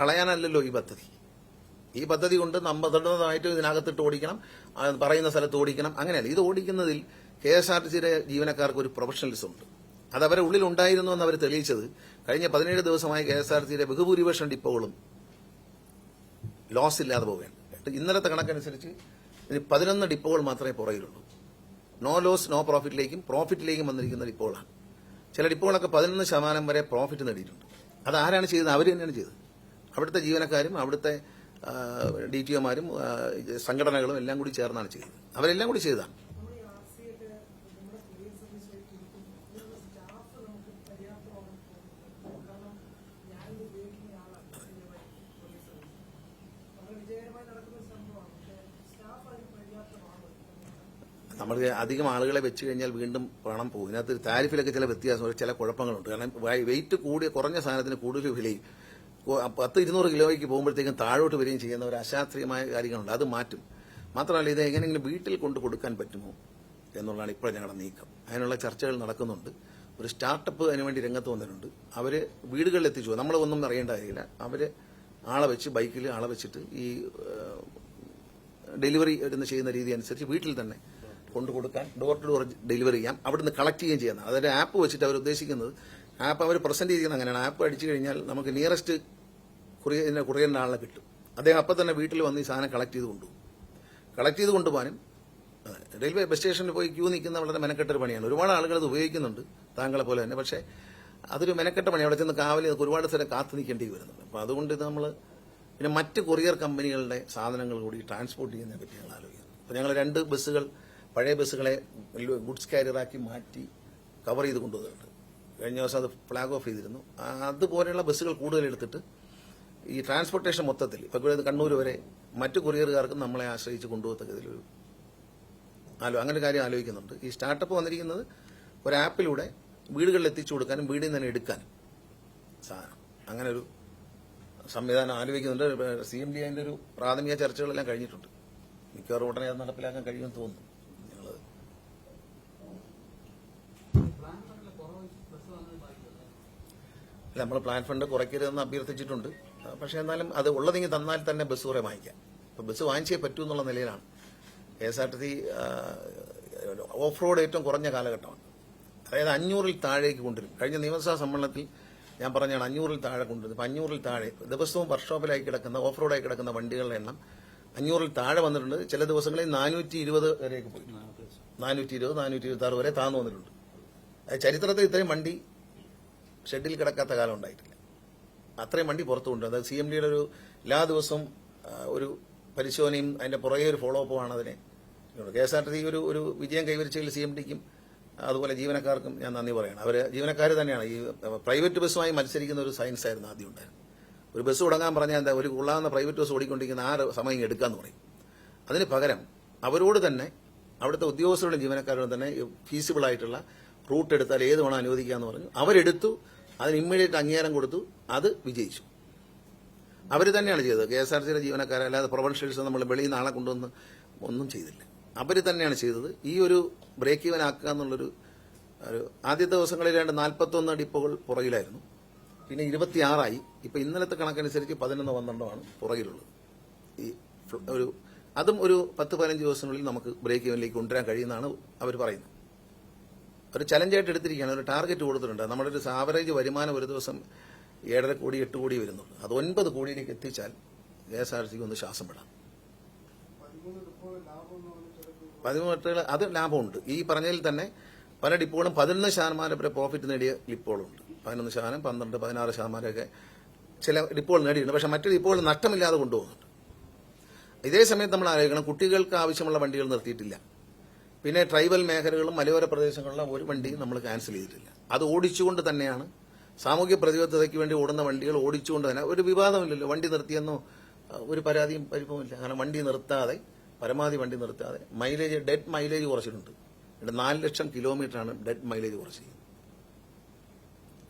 Speaker 1: കളയാനല്ലല്ലോ ഈ പദ്ധതി. ഈ പദ്ധതി കൊണ്ട് നമ്മൾ നമ്മതമായിട്ട് ഇതിനകത്തിട്ട് ഓടിക്കണം പറയുന്ന സ്ഥലത്ത് ഓടിക്കണം അങ്ങനെയല്ല. ഇത് ഓടിക്കുന്നതിൽ കെ എസ് ആർ ടി സിയുടെ ജീവനക്കാർക്ക് ഒരു പ്രൊഫഷണലിസം ഉണ്ട്. അത് അവരെ ഉള്ളിൽ ഉണ്ടായിരുന്നു എന്ന് അവർ തെളിയിച്ചത് കഴിഞ്ഞ പതിനേഴ് ദിവസമായി കെ എസ് ആർ ടി സിയുടെ ബഹുഭൂരിപക്ഷം ഡിപ്പോകളും ലോസ് ഇല്ലാതെ പോവുകയാണ്. ഇന്നലത്തെ കണക്കനുസരിച്ച് ഇനി പതിനൊന്ന് ഡിപ്പോകൾ മാത്രമേ പുറകിലുള്ളൂ. നോ ലോസ് നോ പ്രോഫിറ്റിലേക്കും പ്രോഫിറ്റിലേക്കും വന്നിരിക്കുന്ന ഡിപ്പോകളാണ്. ചില ഡിപ്പോകളൊക്കെ പതിനൊന്ന് ശതമാനം വരെ പ്രോഫിറ്റ് നേടിയിട്ടുണ്ട്. അത് ആരാണ് ചെയ്തത്? അവർ തന്നെയാണ് ചെയ്തത്. അവിടുത്തെ ജീവനക്കാരും അവിടുത്തെ ഡി ടി ഒമാരും സംഘടനകളും എല്ലാം കൂടി ചേർന്നാണ് ചെയ്തത്. അവരെല്ലാം കൂടി ചെയ്തതാണ്. നമ്മൾ അധികം ആളുകളെ വെച്ച് കഴിഞ്ഞാൽ വീണ്ടും പണം പോകും. ഇതിനകത്ത് താരിഫിലൊക്കെ ചില വ്യത്യാസം ചില കുഴപ്പങ്ങളുണ്ട്. കാരണം വെയിറ്റ് കൂടിയ കുറഞ്ഞ സാധനത്തിന് കൂടുതൽ വിലയും പത്ത് ഇരുന്നൂറ് കിലോയ്ക്ക് പോകുമ്പോഴത്തേക്കും താഴോട്ട് വരികയും ചെയ്യുന്ന ഒരു അശാസ്ത്രീയമായ കാര്യങ്ങളുണ്ട്. അത് മാറ്റും. മാത്രമല്ല ഇത് എങ്ങനെയെങ്കിലും വീട്ടിൽ കൊണ്ട് കൊടുക്കാൻ പറ്റുമോ എന്നുള്ളതാണ് ഇപ്പോൾ ഞങ്ങളുടെ നീക്കം. അതിനുള്ള ചർച്ചകൾ നടക്കുന്നുണ്ട്. ഒരു സ്റ്റാർട്ടപ്പ് അതിനുവേണ്ടി രംഗത്ത് വന്നിട്ടുണ്ട്. അവർ വീടുകളിൽ എത്തിച്ചു. നമ്മൾ ഒന്നും അറിയേണ്ട കാര്യമില്ല. അവർ ആളെ വെച്ച് ബൈക്കിൽ ആളെ വെച്ചിട്ട് ഈ ഡെലിവറി ചെയ്യുന്ന രീതി അനുസരിച്ച് വീട്ടിൽ തന്നെ കൊണ്ടു കൊടുക്കാൻ ഡോർ ടു ഡോർ ഡെലിവറി ചെയ്യാം അവിടുന്ന് കളക്ട് ചെയ്യുകയും ചെയ്യുന്നത് അതായത് ആപ്പ് വെച്ചിട്ട് അവർ ഉദ്ദേശിക്കുന്നത്. ആപ്പ് അവർ പ്രസന്റ് ചെയ്തിരിക്കുന്നത് അങ്ങനെയാണ്. ആപ്പ് അടിച്ചു കഴിഞ്ഞാൽ നമുക്ക് നിയറസ്റ്റ് കുറിയറിന്റെ കുറിയറിന്റെ ആളെ കിട്ടും. അദ്ദേഹം അപ്പം തന്നെ വീട്ടിൽ വന്ന് ഈ സാധനം കളക്ട് ചെയ്ത് കൊണ്ടുപോകും. കളക്ട് ചെയ്ത് കൊണ്ടുപോകാനും റെയിൽവേ ബസ് സ്റ്റേഷനിൽ പോയി ക്യൂ നിൽക്കുന്ന വളരെ മെനക്കെട്ടൊരു പണിയാണ്. ഒരുപാട് ആളുകൾ അത് ഉപയോഗിക്കുന്നുണ്ട് താങ്കളെ പോലെ തന്നെ. പക്ഷേ അതൊരു മെനക്കെട്ട പണി അവിടെ ചെന്ന് കാവലി ഒരുപാട് സ്ഥലം കാത്തു നിൽക്കേണ്ടി വരുന്നുണ്ട്. അപ്പോൾ അതുകൊണ്ട് ഇത് നമ്മൾ പിന്നെ മറ്റ് കൊറിയർ കമ്പനികളുടെ സാധനങ്ങൾ കൂടി ട്രാൻസ്പോർട്ട് ചെയ്യുന്നതിനെ പറ്റി ഞങ്ങൾ ആലോചിക്കുന്നു. അപ്പോൾ ഞങ്ങൾ രണ്ട് ബസ്സുകൾ പഴയ ബസ്സുകളെ ഗുഡ്സ് കാരിയറാക്കി മാറ്റി കവർ ചെയ്ത് കൊണ്ടുവന്നിട്ടുണ്ട്. കഴിഞ്ഞ ദിവസം അത് ഫ്ലാഗ് ഓഫ് ചെയ്തിരുന്നു. അതുപോലെയുള്ള ബസ്സുകൾ കൂടുതൽ എടുത്തിട്ട് ഈ ട്രാൻസ്പോർട്ടേഷൻ മൊത്തത്തിൽ ഇപ്പോൾ കണ്ണൂർ വരെ മറ്റു കൊറിയറുകാർക്കും നമ്മളെ ആശ്രയിച്ച് കൊണ്ടുപോകത്തക്കതിലൊരു ആലോ അങ്ങനെ കാര്യം ആലോചിക്കുന്നുണ്ട്. ഈ സ്റ്റാർട്ടപ്പ് വന്നിരിക്കുന്നത് ഒരു ആപ്പിലൂടെ വീടുകളിൽ എത്തിച്ചു കൊടുക്കാനും വീടിൽ നിന്ന് തന്നെ എടുക്കാനും സാധനം. അങ്ങനെ ഒരു സംവിധാനം ആലോചിക്കുന്നുണ്ട്. സി എം ഡി അതിന്റെ ഒരു പ്രാഥമിക ചർച്ചകളെല്ലാം കഴിഞ്ഞിട്ടുണ്ട്. മിക്കവാറും ഉടനെ അത് നടപ്പിലാക്കാൻ കഴിയുമെന്ന് തോന്നുന്നു ഞങ്ങളത് അല്ല നമ്മൾ പ്ലാൻ ഫണ്ട് കുറയ്ക്കരുതെന്ന് അഭ്യർത്ഥിച്ചിട്ടുണ്ട്. പക്ഷേ എന്നാലും അത് ഉള്ളതെങ്കിൽ തന്നാൽ തന്നെ ബസ് കുറെ വാങ്ങിക്കാം. ഇപ്പോൾ ബസ് വാങ്ങിച്ചേ പറ്റൂ എന്നുള്ള നിലയിലാണ്. K S R T C off road ഏറ്റവും കുറഞ്ഞ കാലഘട്ടമാണ്. അതായത് അഞ്ഞൂറിൽ താഴേക്ക് കൊണ്ടുവരും. കഴിഞ്ഞ നിയമസഭാ സമ്മേളനത്തിൽ ഞാൻ പറഞ്ഞാണ് അഞ്ഞൂറിൽ താഴെ കൊണ്ടുവരും ഇപ്പം അഞ്ഞൂറിൽ താഴെ ദിവസവും വർക്ക്ഷോപ്പിലായി കിടക്കുന്ന ഓഫ് റോഡായി കിടക്കുന്ന വണ്ടികളുടെ എണ്ണം അഞ്ഞൂറിൽ താഴെ വന്നിട്ടുണ്ട്. ചില ദിവസങ്ങളിൽ നാനൂറ്റി ഇരുപത് വരെയൊക്കെ പോയി. നാനൂറ്റി ഇരുപത് നാനൂറ്റി ഇരുപത്തി ആറ് വരെ താന്നു വന്നിട്ടുണ്ട്. ചരിത്രത്തിൽ ഇത്രയും വണ്ടി ഷെഡിൽ കിടക്കാത്ത കാലം ഉണ്ടായിട്ടില്ല. അത്രയും വണ്ടി പുറത്തു കൊണ്ടുവരും അതായത് സി എം ഡിയുടെ ഒരു എല്ലാ ദിവസവും ഒരു പരിശോധനയും അതിന്റെ പുറകെ ഒരു ഫോളോ അപ്പുമാണ് അതിനെ K S R T C ഒരു ഒരു വിജയം കൈവരിച്ചതിൽ സി എം ഡിക്കും അതുപോലെ ജീവനക്കാർക്കും ഞാൻ നന്ദി പറയണം. അവർ ജീവനക്കാർ തന്നെയാണ്. ഈ പ്രൈവറ്റ് ബസ്സുമായി മത്സരിക്കുന്ന ഒരു സയൻസ് ആയിരുന്നു ആദ്യം ഉണ്ടായിരുന്നത്. ഒരു ബസ് തുടങ്ങാൻ പറഞ്ഞാൽ എന്താ ഒരു കൊള്ളാവുന്ന പ്രൈവറ്റ് ബസ് ഓടിക്കൊണ്ടിരിക്കുന്ന ആ സമയം എടുക്കാന്ന് പറയും. അതിന് പകരം അവരോട് തന്നെ അവിടുത്തെ ഉദ്യോഗസ്ഥരുടെ ജീവനക്കാരോട് തന്നെ ഫീസിബിൾ ആയിട്ടുള്ള റൂട്ട് എടുത്താൽ ഏത് വേണം അനുവദിക്കാന്ന് പറഞ്ഞു. അവരെടുത്തു. അതിന് ഇമ്മീഡിയറ്റ് അംഗീകാരം കൊടുത്തു അത് വിജയിച്ചു. അവർ തന്നെയാണ് ചെയ്തത്. കെ എസ് ആർ സിയുടെ ജീവനക്കാരെ അല്ലാതെ പ്രൊഫഷണൽസ് നമ്മൾ വെളിയിൽ നിന്ന് ആളെ കൊണ്ടുവന്ന് ഒന്നും ചെയ്തില്ല. അവർ തന്നെയാണ് ചെയ്തത്. ഈ ഒരു ബ്രേക്ക് ഈവൻ ആക്കുക എന്നുള്ളൊരു ഒരു ആദ്യത്തെ ദിവസങ്ങളിൽ രണ്ട് നാൽപ്പത്തൊന്ന് ഡിപ്പോകൾ പുറകിലായിരുന്നു. പിന്നെ ഇരുപത്തിയാറായി. ഇപ്പൊ ഇന്നലത്തെ കണക്കനുസരിച്ച് പതിനൊന്ന് പന്ത്രണ്ടോ ആണ് പുറകിലുള്ളത്. ഈ ഒരു അതും ഒരു പത്ത് പതിനഞ്ച് ദിവസങ്ങളിൽ നമുക്ക് ബ്രേക്ക് ഈവനിലേക്ക് കൊണ്ടുവരാൻ കഴിയുമെന്നാണ് അവർ പറയുന്നത്. ഒരു ചലഞ്ചായിട്ട് എടുത്തിരിക്കുകയാണ്. ഒരു ടാർഗറ്റ് കൊടുത്തിട്ടുണ്ട്. നമ്മുടെ ഒരു ആവറേജ് വരുമാനം ഒരു ദിവസം ഏഴര കോടി എട്ട് കോടി വരുന്നുണ്ട്. അത് ഒൻപത് കോടിയിലേക്ക് എത്തിച്ചാൽ കെ എസ് ആർ സിക്ക് ഒന്ന് ശ്വാസം വിടാം. പതിമൂന്ന് അത് ലാഭമുണ്ട്. ഈ പറഞ്ഞതിൽ തന്നെ പല ഡിപ്പോകളും പതിനൊന്ന് ശതമാനം വരെ പ്രോഫിറ്റ് നേടിയ ഡിപ്പോകളുണ്ട്. പതിനൊന്ന് ശതമാനം പന്ത്രണ്ട് പതിനാറ് ശതമാനമൊക്കെ ചില ഡിപ്പോൾ നേടിയിട്ടുണ്ട്. പക്ഷെ മറ്റു ഡിപ്പോകൾ നഷ്ടമില്ലാതെ കൊണ്ടുപോകുന്നുണ്ട്. ഇതേ സമയത്ത് നമ്മൾ ആലോചിക്കണം. കുട്ടികൾക്ക് ആവശ്യമുള്ള വണ്ടികൾ നിർത്തിയിട്ടില്ല. പിന്നെ ട്രൈബൽ മേഖലകളും മലയോര പ്രദേശങ്ങളിലും ഒരു വണ്ടിയും നമ്മൾ ക്യാൻസൽ ചെയ്തിട്ടില്ല. അത് ഓടിച്ചുകൊണ്ട് തന്നെയാണ്. സാമൂഹ്യ പ്രതിബദ്ധതയ്ക്ക് വേണ്ടി ഓടുന്ന വണ്ടികൾ ഓടിച്ചുകൊണ്ട് തന്നെ ഒരു വിവാദമില്ലല്ലോ. വണ്ടി നിർത്തിയെന്നോ ഒരു പരാതിയും പരിഭവമില്ല. കാരണം വണ്ടി നിർത്താതെ പരമാവധി വണ്ടി നിർത്താതെ മൈലേജ് ഡെഡ് മൈലേജ് കുറച്ചിട്ടുണ്ട്. ഇവിടെ നാല് ലക്ഷം കിലോമീറ്ററാണ് ഡെഡ് മൈലേജ് കുറച്ചിരിക്കുന്നത്.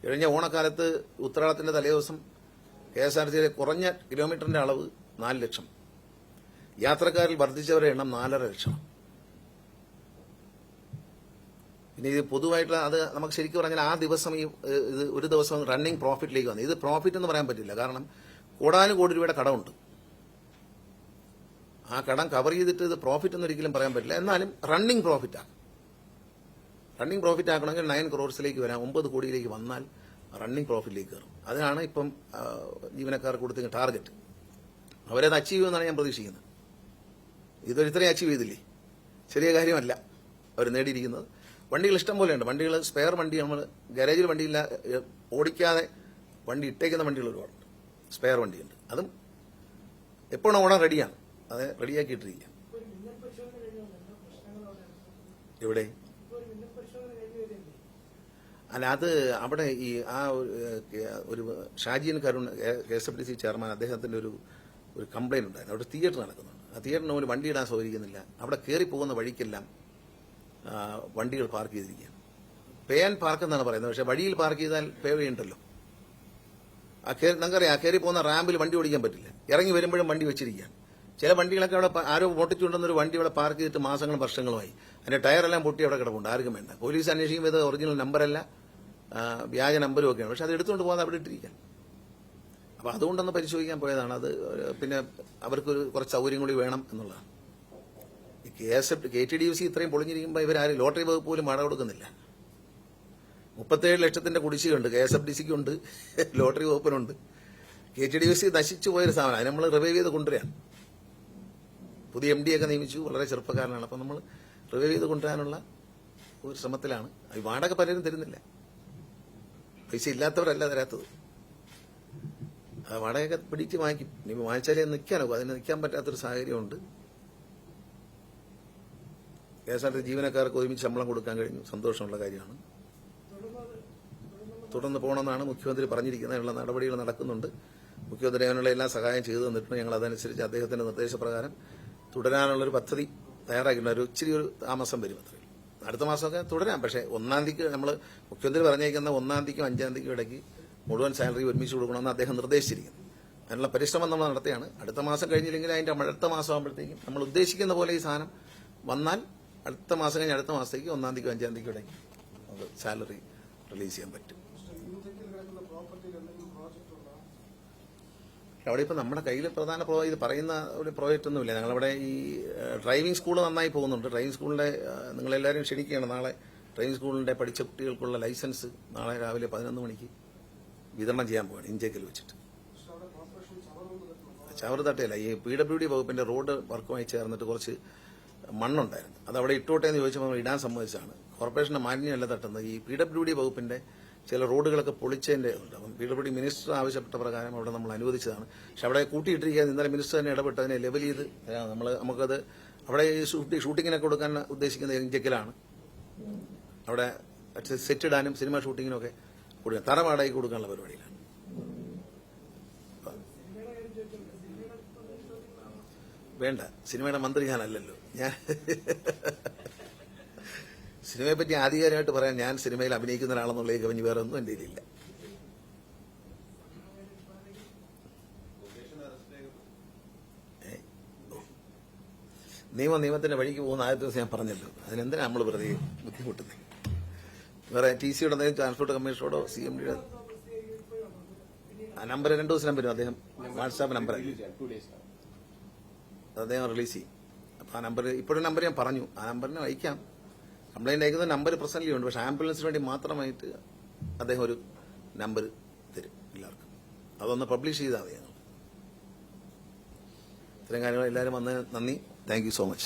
Speaker 1: കഴിഞ്ഞ ഓണക്കാലത്ത് ഉത്രാടത്തിന്റെ തലേദിവസം കെ എസ് ആർ സിയിലെ കുറഞ്ഞ കിലോമീറ്ററിന്റെ അളവ് നാല് ലക്ഷം. യാത്രക്കാരിൽ വർദ്ധിച്ചവരുടെ എണ്ണം നാലര ലക്ഷം. പിന്നെ ഇത് പൊതുവായിട്ടുള്ള അത് നമുക്ക് ശരിക്കും പറഞ്ഞാൽ ആ ദിവസം ഈ ഇത് ഒരു ദിവസം റണ്ണിങ് പ്രോഫിറ്റിലേക്ക് വന്നു. ഇത് പ്രോഫിറ്റ് എന്ന് പറയാൻ പറ്റില്ല. കാരണം കോടാനുകോടി രൂപയുടെ കടമുണ്ട്. ആ കടം കവർ ചെയ്തിട്ട് ഇത് പ്രോഫിറ്റ് എന്ന് ഒരിക്കലും പറയാൻ പറ്റില്ല. എന്നാലും റണ്ണിങ് പ്രോഫിറ്റാണ് റണ്ണിങ് പ്രോഫിറ്റ് ആക്കണമെങ്കിൽ നയൻ ക്രോർസിലേക്ക് വരാം. ഒമ്പത് കോടിയിലേക്ക് വന്നാൽ റണ്ണിങ് പ്രോഫിറ്റിലേക്ക് കയറും. അതിനാണ് ഇപ്പം ജീവനക്കാർ കൊടുത്ത ടാർഗറ്റ് അവരത് അച്ചീവ് ചെയ്യുമെന്നാണ് ഞാൻ പ്രതീക്ഷിക്കുന്നത്. ഇതൊരിത്രയും അച്ചീവ് ചെയ്തില്ലേ? ചെറിയ കാര്യമല്ല. അവർ നേടിയിരിക്കുന്നത്. വണ്ടികൾ ഇഷ്ടം പോലെയുണ്ട് വണ്ടികൾ സ്പെയർ വണ്ടി നമ്മൾ ഗാരേജിൽ വണ്ടി ഓടിക്കാതെ വണ്ടി ഇട്ടേക്കുന്ന വണ്ടികൾ ഒരുപാടുണ്ട്. സ്പെയർ വണ്ടിയുണ്ട്. അതും എപ്പോഴും ഓടാൻ റെഡിയാണ് അത് റെഡിയാക്കിയിട്ടിരിക്കുക എവിടെ? അല്ല അത് അവിടെ ഈ ആ ഒരു, Shaji N Karun K S F D C chairman അദ്ദേഹത്തിന്റെ ഒരു ഒരു കംപ്ലൈന്റ് ഉണ്ടായിരുന്നു. അവിടെ തിയേറ്റർ നടക്കുന്നുണ്ട്. ആ തിയേറ്ററിന് ഒരു വണ്ടി ഇടാൻ സൗകര്യക്കുന്നില്ല അവിടെ കയറി പോകുന്ന വഴിക്കെല്ലാം വണ്ടികൾ പാർക്ക് ചെയ്തിരിക്കുകയാണ്. പേ പാർക്ക് എന്നാണ് പറയുന്നത്. പക്ഷെ വഴിയിൽ പാർക്ക് ചെയ്താൽ പേ ഉണ്ടല്ലോ ആ കയറി നമുക്കറിയാം ആ കയറി പോകുന്ന റാമ്പിൽ വണ്ടി ഓടിക്കാൻ പറ്റില്ല. ഇറങ്ങി വരുമ്പോഴും വണ്ടി വെച്ചിരിക്കുകയാണ്. ചില വണ്ടികളൊക്കെ അവിടെ ആരോ പൊട്ടിച്ചുകൊണ്ടുവന്ന ഒരു വണ്ടി അവിടെ പാർക്ക് ചെയ്തിട്ട് മാസങ്ങളും വർഷങ്ങളുമായി. അതിന്റെ ടയറെല്ലാം പൊട്ടി അവിടെ കിടപ്പുണ്ട്. ആർക്കും വേണ്ട. പോലീസ് അന്വേഷിക്കുമ്പോൾ ഇത് ഒറിജിനൽ നമ്പറല്ല. വ്യാജ നമ്പരും ഒക്കെയാണ്. പക്ഷെ അത് എടുത്തുകൊണ്ട് പോകാതെ അവിടെ ഇട്ടിരിക്കാൻ അപ്പൊ അതുകൊണ്ടൊന്ന് പരിശോധിക്കാൻ പോയതാണ്. അത് പിന്നെ അവർക്കൊരു കുറച്ച് സൗകര്യം കൂടി വേണം എന്നുള്ളതാണ്. K S F K T D C ഇത്രയും പൊളിഞ്ഞിരിക്കുമ്പോൾ ഇവരാരും ലോട്ടറി വകുപ്പ് പോലും വാടക കൊടുക്കുന്നില്ല. മുപ്പത്തേഴ് ലക്ഷത്തിന്റെ കുടിശ്ശികയുണ്ട്. കെ എസ് എഫ് ഡി സിക്കുണ്ട് ലോട്ടറി വകുപ്പിനുണ്ട്. കെ ടി ഡി സി നശിച്ചു പോയൊരു സ്ഥാപനം അതിന് നമ്മൾ റിവൈവ് ചെയ്ത് കൊണ്ടുവരാൻ പുതിയ എം ഡി ഒക്കെ നിയമിച്ചു. വളരെ ചെറുപ്പക്കാരനാണ്. അപ്പം നമ്മൾ റിവൈവ് ചെയ്ത് കൊണ്ടുവരാനുള്ള ഒരു ശ്രമത്തിലാണ്. ഈ വാടക പലരും തരുന്നില്ല. പൈസ ഇല്ലാത്തവരല്ല തരാത്തത്. വാടകയൊക്കെ പിടിച്ച് വാങ്ങിക്കും. ഇനി വാങ്ങിച്ചാലേ നിൽക്കാനോ അതിന് നിൽക്കാൻ പറ്റാത്തൊരു സാഹചര്യമുണ്ട്. കെ എസ് ആർ ടി ജീവനക്കാർക്ക് ഒരുമിച്ച് ശമ്പളം കൊടുക്കാൻ കഴിഞ്ഞു. സന്തോഷമുള്ള കാര്യമാണ്. തുടർന്ന് പോകണമെന്നാണ് മുഖ്യമന്ത്രി പറഞ്ഞിരിക്കുന്നത് അതിനുള്ള നടപടികൾ നടക്കുന്നുണ്ട്. മുഖ്യമന്ത്രി അതിനുള്ള എല്ലാ സഹായം ചെയ്തു തന്നിട്ടുണ്ട്. ഞങ്ങൾ അതനുസരിച്ച് അദ്ദേഹത്തിന്റെ നിർദ്ദേശപ്രകാരം തുടരാനുള്ളൊരു പദ്ധതി തയ്യാറാക്കിയിട്ടുണ്ട്. ഒരു ഇച്ചിരി ഒരു താമസം വരും അത്രയും അടുത്ത മാസമൊക്കെ തുടരാം. പക്ഷേ ഒന്നാം തീയതിക്ക് നമ്മൾ മുഖ്യമന്ത്രി പറഞ്ഞേക്കുന്ന ഒന്നാം തീയതിക്കും അഞ്ചാം തീയതിക്കും ഇടയ്ക്ക് മുഴുവൻ സാലറി ഒരുമിച്ച് കൊടുക്കണമെന്ന് അദ്ദേഹം നിർദ്ദേശിച്ചിരിക്കുന്നു. അതിനുള്ള പരിശ്രമം നമ്മൾ നടത്തുകയാണ്. അടുത്ത മാസം കഴിഞ്ഞില്ലെങ്കിൽ അതിന്റെ അടുത്ത മാസം ആകുമ്പോഴത്തേക്കും നമ്മൾ ഉദ്ദേശിക്കുന്ന പോലെ ഈ സാധനം വന്നാൽ അടുത്ത മാസം കഴിഞ്ഞ് അടുത്ത മാസത്തേക്ക് ഒന്നാം തീയതി അഞ്ചാം തീയതി ഇടയ്ക്ക് നമുക്ക് സാലറി റിലീസ് ചെയ്യാൻ പറ്റും. അവിടെ ഇപ്പം നമ്മുടെ കയ്യിൽ പ്രധാന പ്രോ ഇത് പറയുന്ന ഒരു പ്രോജക്റ്റ് ഒന്നുമില്ല. ഞങ്ങളവിടെ ഈ ഡ്രൈവിംഗ് സ്കൂൾ നന്നായി പോകുന്നുണ്ട്. ഡ്രൈവിംഗ് സ്കൂളിന്റെ ഏഹ്, നിങ്ങളെല്ലാവരും ക്ഷണിക്കുകയാണ്. നാളെ ഡ്രൈവിംഗ് സ്കൂളിന്റെ പഠിച്ച കുട്ടികൾക്കുള്ള ലൈസൻസ് നാളെ രാവിലെ പതിനൊന്ന് മണിക്ക് വിതരണം ചെയ്യാൻ പോവാണ് ഇഞ്ചേക്കൽ വെച്ചിട്ട്. ചവറുതട്ടയല്ല ഈ പി ഡബ്ല്യു ഡി വകുപ്പിന്റെ റോഡ് വർക്കുമായി ചേർന്നിട്ട് കുറച്ച് മണ്ണുണ്ടായിരുന്നു. അത് അവിടെ ഇട്ടോട്ടെ എന്ന് ചോദിച്ചപ്പോൾ നമ്മൾ ഇടാൻ സമ്മതിച്ചാണ് കോർപ്പറേഷന്റെ മാലിന്യമല്ല തട്ടുന്നത്. ഈ പി ഡബ്ല്യു ഡി വകുപ്പിന്റെ ചില റോഡുകളൊക്കെ പൊളിച്ചതിന്റെ ഉണ്ട്. അപ്പം പി ഡബ്ല്യു ഡി മിനിസ്റ്റർ ആവശ്യപ്പെട്ട പ്രകാരം അവിടെ നമ്മൾ അനുവദിച്ചതാണ്. പക്ഷെ അവിടെ കൂട്ടിയിട്ടിരിക്കുക ഇന്നലെ മിനിസ്റ്റർ തന്നെ ഇടപെട്ട് അതിനെ ലെവൽ ചെയ്ത് നമ്മൾ നമുക്കത് അവിടെ ഷൂട്ടിങ്ങിനൊക്കെ കൊടുക്കാൻ ഉദ്ദേശിക്കുന്ന ഇഞ്ചക്കലാണ് അവിടെ സെറ്റ് ഇടാനും സിനിമ ഷൂട്ടിങ്ങിനൊക്കെ കൊടുക്കുക തറ വാടകയ്ക്ക് കൊടുക്കാനുള്ള പരിപാടിയിലാണ്. വേണ്ട. സിനിമയുടെ മന്ത്രി ഞാനല്ലല്ലോ. ഞാൻ സിനിമയെ പറ്റി ആധികാരികമായിട്ട് പറയാൻ ഞാൻ സിനിമയിൽ അഭിനയിക്കുന്ന ഒരാളെന്നുള്ള കവിഞ്ഞ് വേറെ ഒന്നും എന്റെ ഇതില്ല നിയമ നിയമത്തിന്റെ വഴിക്ക് പോകുന്ന ആദ്യത്തെ ദിവസം ഞാൻ പറഞ്ഞല്ലോ. അതിനെന്തിനാ നമ്മൾ വെറുതെ ബുദ്ധിമുട്ടുന്നത് വേറെ ടി സിയുടെ എന്തെങ്കിലും ട്രാൻസ്പോർട്ട് കമ്മീഷനോടോ സി എം ഡിയുടെ? നമ്പർ രണ്ടു ദിവസം നമ്പർ അദ്ദേഹം വാട്സാപ്പ് നമ്പർ അദ്ദേഹം റിലീസ് ചെയ്യും. അപ്പോൾ ആ നമ്പർ ഇപ്പോഴും നമ്പർ ഞാൻ പറഞ്ഞു. ആ നമ്പറിനെ അയക്കാം കംപ്ലൈന്റ് അയക്കുന്ന നമ്പർ പ്രസന്റ്ലി ഉണ്ട്. പക്ഷേ ആംബുലൻസിന് വേണ്ടി മാത്രമായിട്ട് അദ്ദേഹം ഒരു നമ്പർ തരും എല്ലാവർക്കും. അതൊന്ന് പബ്ലിഷ് ചെയ്താൽ മതി. ഞങ്ങൾ ഇത്രയും കാര്യങ്ങൾ എല്ലാവരും വന്ന് നന്ദി. Thank so much